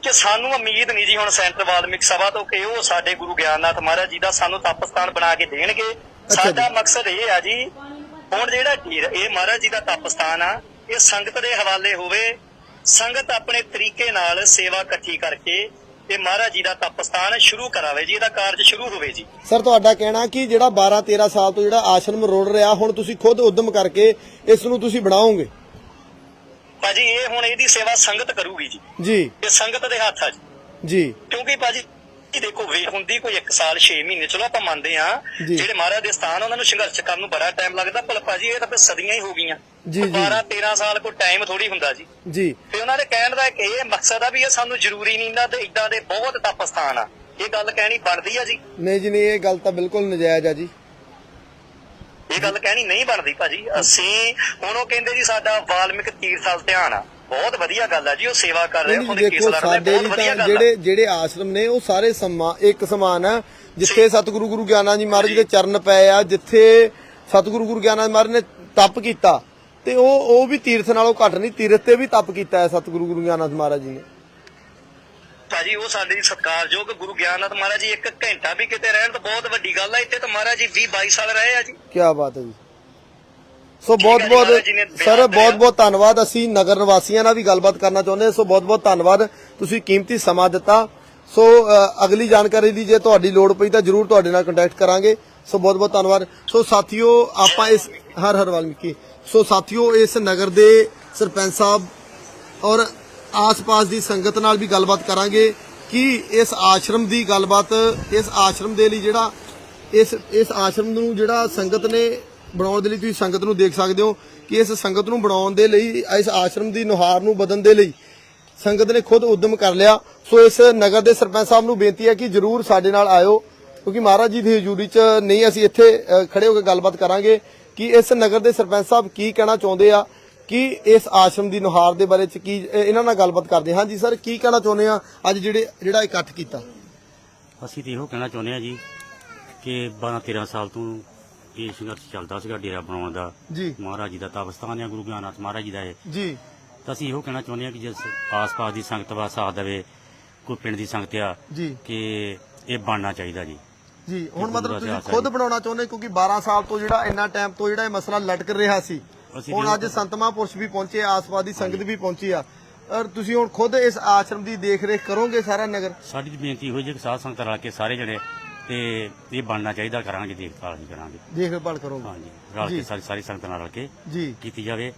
ਕਿ ਸਾਨੂੰ ਉਮੀਦ ਨਹੀਂ ਜੀ ਹੁਣ ਸੈਂਟਰ ਵਾਲਮੀਕ ਸਭਾ ਤੋਂ ਕਿ ਉਹ ਸਾਡੇ ਗੁਰੂ ਗਿਆਨਨਾਥ ਮਹਾਰਾਜ ਜੀ ਦਾ ਸਾਨੂੰ ਤਪਸਥਾਨ ਬਣਾ ਕੇ ਦੇਣਗੇ। ਜੀ। ਸਾਡਾ ਮਕਸਦ ਇਹ ਆ ਜੀ ਹੁਣ ਜਿਹੜਾ ਇਹ ਮਹਾਰਾਜ ਜੀ ਦਾ ਤਪਸਥਾਨ ਆ ਇਹ ਸੰਗਤ ਦੇ ਹਵਾਲੇ ਹੋਵੇ ਸੰਗਤ ਆਪਣੇ ਤਰੀਕੇ ਨਾਲ ਸੇਵਾ ਇਕੱਠੀ ਕਰਕੇ ਇਹ ਮਹਾਰਾਜ ਜੀ ਦਾ ਤਪਸਥਾਨ ਸ਼ੁਰੂ ਕਰਾਵੇ ਜੀ ਇਹਦਾ ਕਾਰਜ ਸ਼ੁਰੂ ਹੋਵੇ ਜੀ। ਸਰ ਤੁਹਾਡਾ ਕਹਿਣਾ ਕਿ ਜਿਹੜਾ 12 13 ਸਾਲ ਤੋਂ ਜਿਹੜਾ ਆਸ਼ਰਮ ਰੋੜ ਰਿਹਾ ਹੁਣ ਤੁਸੀਂ ਖੁਦ ਉਦਮ ਕਰਕੇ ਇਸ ਨੂੰ ਤੁਸੀਂ ਬਣਾਓਗੇ? ਭਾਜੀ ਇਹ ਹੁਣ ਇਹਦੀ ਸੇਵਾ ਸੰਗਤ ਕਰੂਗੀ ਜੀ। ਜੀ। ਇਹ ਸੰਗਤ ਦੇ ਹੱਥ ਆ ਜੀ। ਜੀ। ਕਿਉਂਕਿ ਭਾਜੀ ਦੇਖੋ ਵੇ ਹੁੰਦੀ ਕੋਈ 1 ਸਾਲ 6 ਮਹੀਨੇ ਚਲੋ ਆਪਾਂ ਮੰਨਦੇ ਆ। ਜਿਹੜੇ ਮਹਾਰਾਜ ਦੇ ਸਥਾਨ ਉਹਨਾਂ ਨੂੰ ਸੰਘਰਸ਼ ਕਰਨ ਨੂੰ ਬੜਾ ਟਾਈਮ ਲੱਗਦਾ ਪਰ ਭਾਜੀ ਇਹ ਤਾਂ ਫਿਰ ਸਦੀਆਂ ਹੀ ਹੋ ਗਈਆਂ। ਜੀ, ਜੀ। 12 13 ਸਾਲ ਕੋਈ ਟਾਈਮ ਥੋੜੀ ਹੁੰਦਾ ਜੀ। ਜੀ। ਤੇ ਉਹਨਾਂ ਦੇ ਕਹਿਣ ਦਾ ਇੱਕ ਇਹ ਮਕਸਦ ਆ ਵੀ ਇਹ ਸਾਨੂੰ ਜ਼ਰੂਰੀ ਨਹੀਂ ਨਾ ਤੇ ਇਦਾਂ ਦੇ ਬਹੁਤ ਤਪ ਸਥਾਨ ਆ। ਇਹ ਗੱਲ ਕਹਿਣੀ ਬਣਦੀ ਆ ਜੀ। ਨਹੀਂ ਜੀ ਨਹੀਂ ਇਹ ਗੱਲ ਤਾਂ ਬਿਲਕੁਲ ਨਜਾਇਜ਼ ਆ ਜੀ। ਇਹ ਗੱਲ ਕਹਿਣੀ ਨਹੀਂ ਬਣਦੀ ਭਾਜੀ। ਅਸੀਂ ਹੁਣ ਉਹ ਕਹਿੰਦੇ ਜੀ ਸਾਡਾ ਵਾਲਮਿਕ ਤੀਰਥਲ ਧਿਆਨ ਆ। ਬਹੁਤ ਵਧੀਆ ਗੱਲ ਆ ਜੀ ਉਹ ਸੇਵਾ ਕਰ ਰਹੇ ਉਹਦੇ ਕੇਸ ਲੜ ਰਹੇ ਬਹੁਤ ਵਧੀਆ ਗੱਲ ਜਿਹੜੇ ਜਿਹੜੇ ਆਸ਼ਰਮ ਨੇ ਉਹ ਸਾਰੇ ਸਮਾ ਇੱਕ ਸਮਾਨ ਆ ਜਿੱਥੇ ਸਤਿਗੁਰੂ ਗੁਰੂ ਗਿਆਨਾ ਜੀ ਮਹਾਰਾਜ ਦੇ ਚਰਨ ਪਏ ਆ ਜਿੱਥੇ ਸਤਿਗੁਰੂ ਗੁਰੂ ਗਿਆਨਾ ਮਹਾਰਾਜ ਨੇ ਤਪ ਕੀਤਾ। ਤੇ ਉਹ ਉਹ ਵੀ ਤੀਰਥ ਨਾਲੋਂ ਘੱਟ ਨਹੀਂ ਤੀਰਥ ਤੇ ਵੀ ਤਪ ਕੀਤਾ ਹੈ ਸਤਿਗੁਰੂ ਗੁਰੂ ਗਿਆਨਾ ਜੀ ਮਹਾਰਾਜ ਜੀ ਨੇ। ਭਾਜੀ ਉਹ ਸਾਡੇ ਸਤਿਕਾਰਯੋਗ ਗੁਰੂ ਗਿਆਨਨਾਥ ਮਹਾਰਾਜ ਜੀ ਇੱਕ ਘੰਟਾ ਵੀ ਕਿਤੇ ਰਹਿਣ ਤਾਂ ਬਹੁਤ ਵੱਡੀ ਗੱਲ ਆ ਇੱਥੇ ਤਾਂ ਮਹਾਰਾਜ ਜੀ 20 22 ਸਾਲ ਰਹੇ ਆ ਜੀ। ਕੀ ਬਾਤ ਹੈ ਜੀ। ਸੋ ਬਹੁਤ ਬਹੁਤ ਸਰ। ਬਹੁਤ ਬਹੁਤ ਧੰਨਵਾਦ। ਅਸੀਂ ਨਗਰ ਨਿਵਾਸੀਆਂ ਨਾਲ ਵੀ ਗੱਲਬਾਤ ਕਰਨਾ ਚਾਹੁੰਦੇ ਹਾਂ। ਸੋ ਬਹੁਤ ਬਹੁਤ ਧੰਨਵਾਦ। ਤੁਸੀਂ ਕੀਮਤੀ ਸਮਾਂ ਦਿੱਤਾ। ਸੋ ਅਗਲੀ ਜਾਣਕਾਰੀ ਦੀ ਜੇ ਤੁਹਾਡੀ ਲੋੜ ਪਈ ਤਾਂ ਜਰੂਰ ਤੁਹਾਡੇ ਨਾਲ ਕੰਟੈਕਟ ਕਰਾਂਗੇ। ਸੋ ਬਹੁਤ ਬਹੁਤ ਧੰਨਵਾਦ। ਸੋ ਸਾਥੀਓ ਆਪਾਂ ਇਸ ਹਰ ਹਰ ਵਾਲਮੀਕੀ ਸੋ ਸਾਥੀਓ ਇਸ ਨਗਰ ਦੇ ਸਰਪੰਚ ਸਾਹਿਬ ਔਰ ਆਸ-ਪਾਸ ਦੀ ਸੰਗਤ ਨਾਲ ਵੀ ਗੱਲਬਾਤ ਕਰਾਂਗੇ ਕਿ ਇਸ ਆਸ਼ਰਮ ਦੀ ਗੱਲਬਾਤ ਇਸ ਆਸ਼ਰਮ ਦੇ ਲਈ ਜਿਹੜਾ ਇਸ ਇਸ ਆਸ਼ਰਮ ਨੂੰ ਜਿਹੜਾ ਸੰਗਤ ਨੇ ਬਣਾਉਣ ਦੇ ਲਈ ਤੁਸੀਂ ਸੰਗਤ ਨੂੰ ਦੇਖ ਸਕਦੇ ਹੋ ਕਿ ਇਸ ਸੰਗਤ ਨੂੰ ਬਣਾਉਣ ਦੇ ਲਈ, ਇਸ ਆਸ਼ਰਮ ਦੀ ਨੁਹਾਰ ਨੂੰ ਬਦਲਣ ਦੇ ਲਈ ਸੰਗਤ ਨੇ ਖੁਦ ਉਦਮ ਕਰ ਲਿਆ। ਸੋ ਇਸ ਨਗਰ ਦੇ ਸਰਪੰਚ ਸਾਹਿਬ ਨੂੰ ਬੇਨਤੀ ਹੈ ਕਿ ਜਰੂਰ ਸਾਡੇ ਨਾਲ ਆਇਓ, ਕਿਉਂਕਿ ਮਹਾਰਾਜ ਜੀ ਦੀ ਹਜ਼ੂਰੀ 'ਚ ਨਹੀਂ, ਅਸੀਂ ਇੱਥੇ ਖੜੇ ਹੋ ਕੇ ਗੱਲਬਾਤ ਕਰਾਂਗੇ ਕਿ ਇਸ ਨਗਰ ਦੇ ਸਰਪੰਚ ਸਾਹਿਬ ਕੀ ਕਹਿਣਾ ਚਾਹੁੰਦੇ ਆ, ਕਿ ਇਸ ਆਸ਼ਰਮ ਦੀ ਨੁਹਾਰ ਦੇ ਬਾਰੇ ਚ ਕੀ ਇਹ- ਇਹਨਾਂ ਨਾਲ ਗੱਲਬਾਤ ਕਰਦੇ ਹਾਂ। ਜੀ ਸਰ, ਕੀ ਕਹਿਣਾ ਚਾਹੁੰਦੇ ਆ ਅੱਜ ਜਿਹੜੇ, ਜਿਹੜਾ ਇਕੱਠ ਕੀਤਾ? ਅਸੀਂ ਤੇ ਇਹੋ ਕਹਿਣਾ ਚਾਹੁੰਦੇ ਹਾਂ ਜੀ ਕਿ 12 13 ਸਾਲ ਤੋਂ ਇਹ ਸੰਘਰਸ਼ ਚੱਲਦਾ ਸੀਗਾ ਡੇਰਾ ਬਣਾਉਣ ਦਾ। ਜੀ। ਮਹਾਰਾਜ ਜੀ ਦਾ ਤਪਸਥਾਨ ਹੈ ਗੁਰੂ ਗਿਆਨਨਾਥ ਮਹਾਰਾਜ ਜੀ ਦਾ ਇਹ। ਜੀ। ਤਾਂ ਅਸੀਂ ਇਹੋ ਕਹਿਣਾ ਚਾਹੁੰਦੇ ਹਾਂ ਕਿ ਜਿਸ ਆਸ-ਪਾਸ ਦੀ ਸੰਗਤ ਵਾ ਸਾਥ ਦੇਵੇ ਕੋਈ ਪਿੰਡ ਦੀ ਸੰਗਤ ਆ ਜੀ। ਕਿ ਇਹ ਬਣਨਾ ਚਾਹੀਦਾ ਜੀ। ਜੀ ਹੁਣ ਮਤਲਬ ਤੁਸੀਂ ਹੈ ਖੁਦ। ਬਣਾਉਣਾ ਚਾਹੁੰਦੇ ਕਿਉਂਕਿ 12 ਸਾਲ ਤੋਂ ਜਿਹੜਾ ਇੰਨਾ ਟਾਈਮ ਤੋਂ ਜਿਹੜਾ ਇਹ ਮਸਲਾ ਲਟਕ ਰਿਹਾ ਸੀ ਹੁਣ ਅੱਜ ਸੰਤ ਮਹਾਂਪੁਰਸ਼ ਵੀ ਪਹੁੰਚੇ ਆਸ-ਪਾਸ ਦੀ ਸੰਗਤ ਵੀ ਪਹੁੰਚੀ ਆ। ਔਰ ਤੁਸੀਂ ਹੁਣ ਖੁਦ ਇਸ ਆਸ਼ਰਮ ਦੀ ਦੇਖ-ਰੇਖ ਕਰੋਗੇ ਸਾਰਾ ਨਗਰ? ਸਾਡੀ ਬੇਨਤੀ ਹੋਈ ਜੇ ਕਿ ਸਾਧ ਸੰਗਤ ਰਲ ਕੇ ਸਾਰੇ ਜਣੇ ਤੇ ਇਹ ਬਣਨਾ ਚਾਹੀਦਾ ਕਰਾਂਗੇ ਦੇਖਭਾਲ ਵੀ ਕਰਾਂਗੇ। ਦੇਖਭਾਲ ਕਰੋਗੇ? ਹਾਂਜੀ ਰਲ। ਕੇ ਸਾਰੀ ਸਾਰੀ ਸੰਗਤ ਨਾਲ ਰਲ ਕੇ ਜੀ। ਕੀਤੀ ਜਾਵੇ।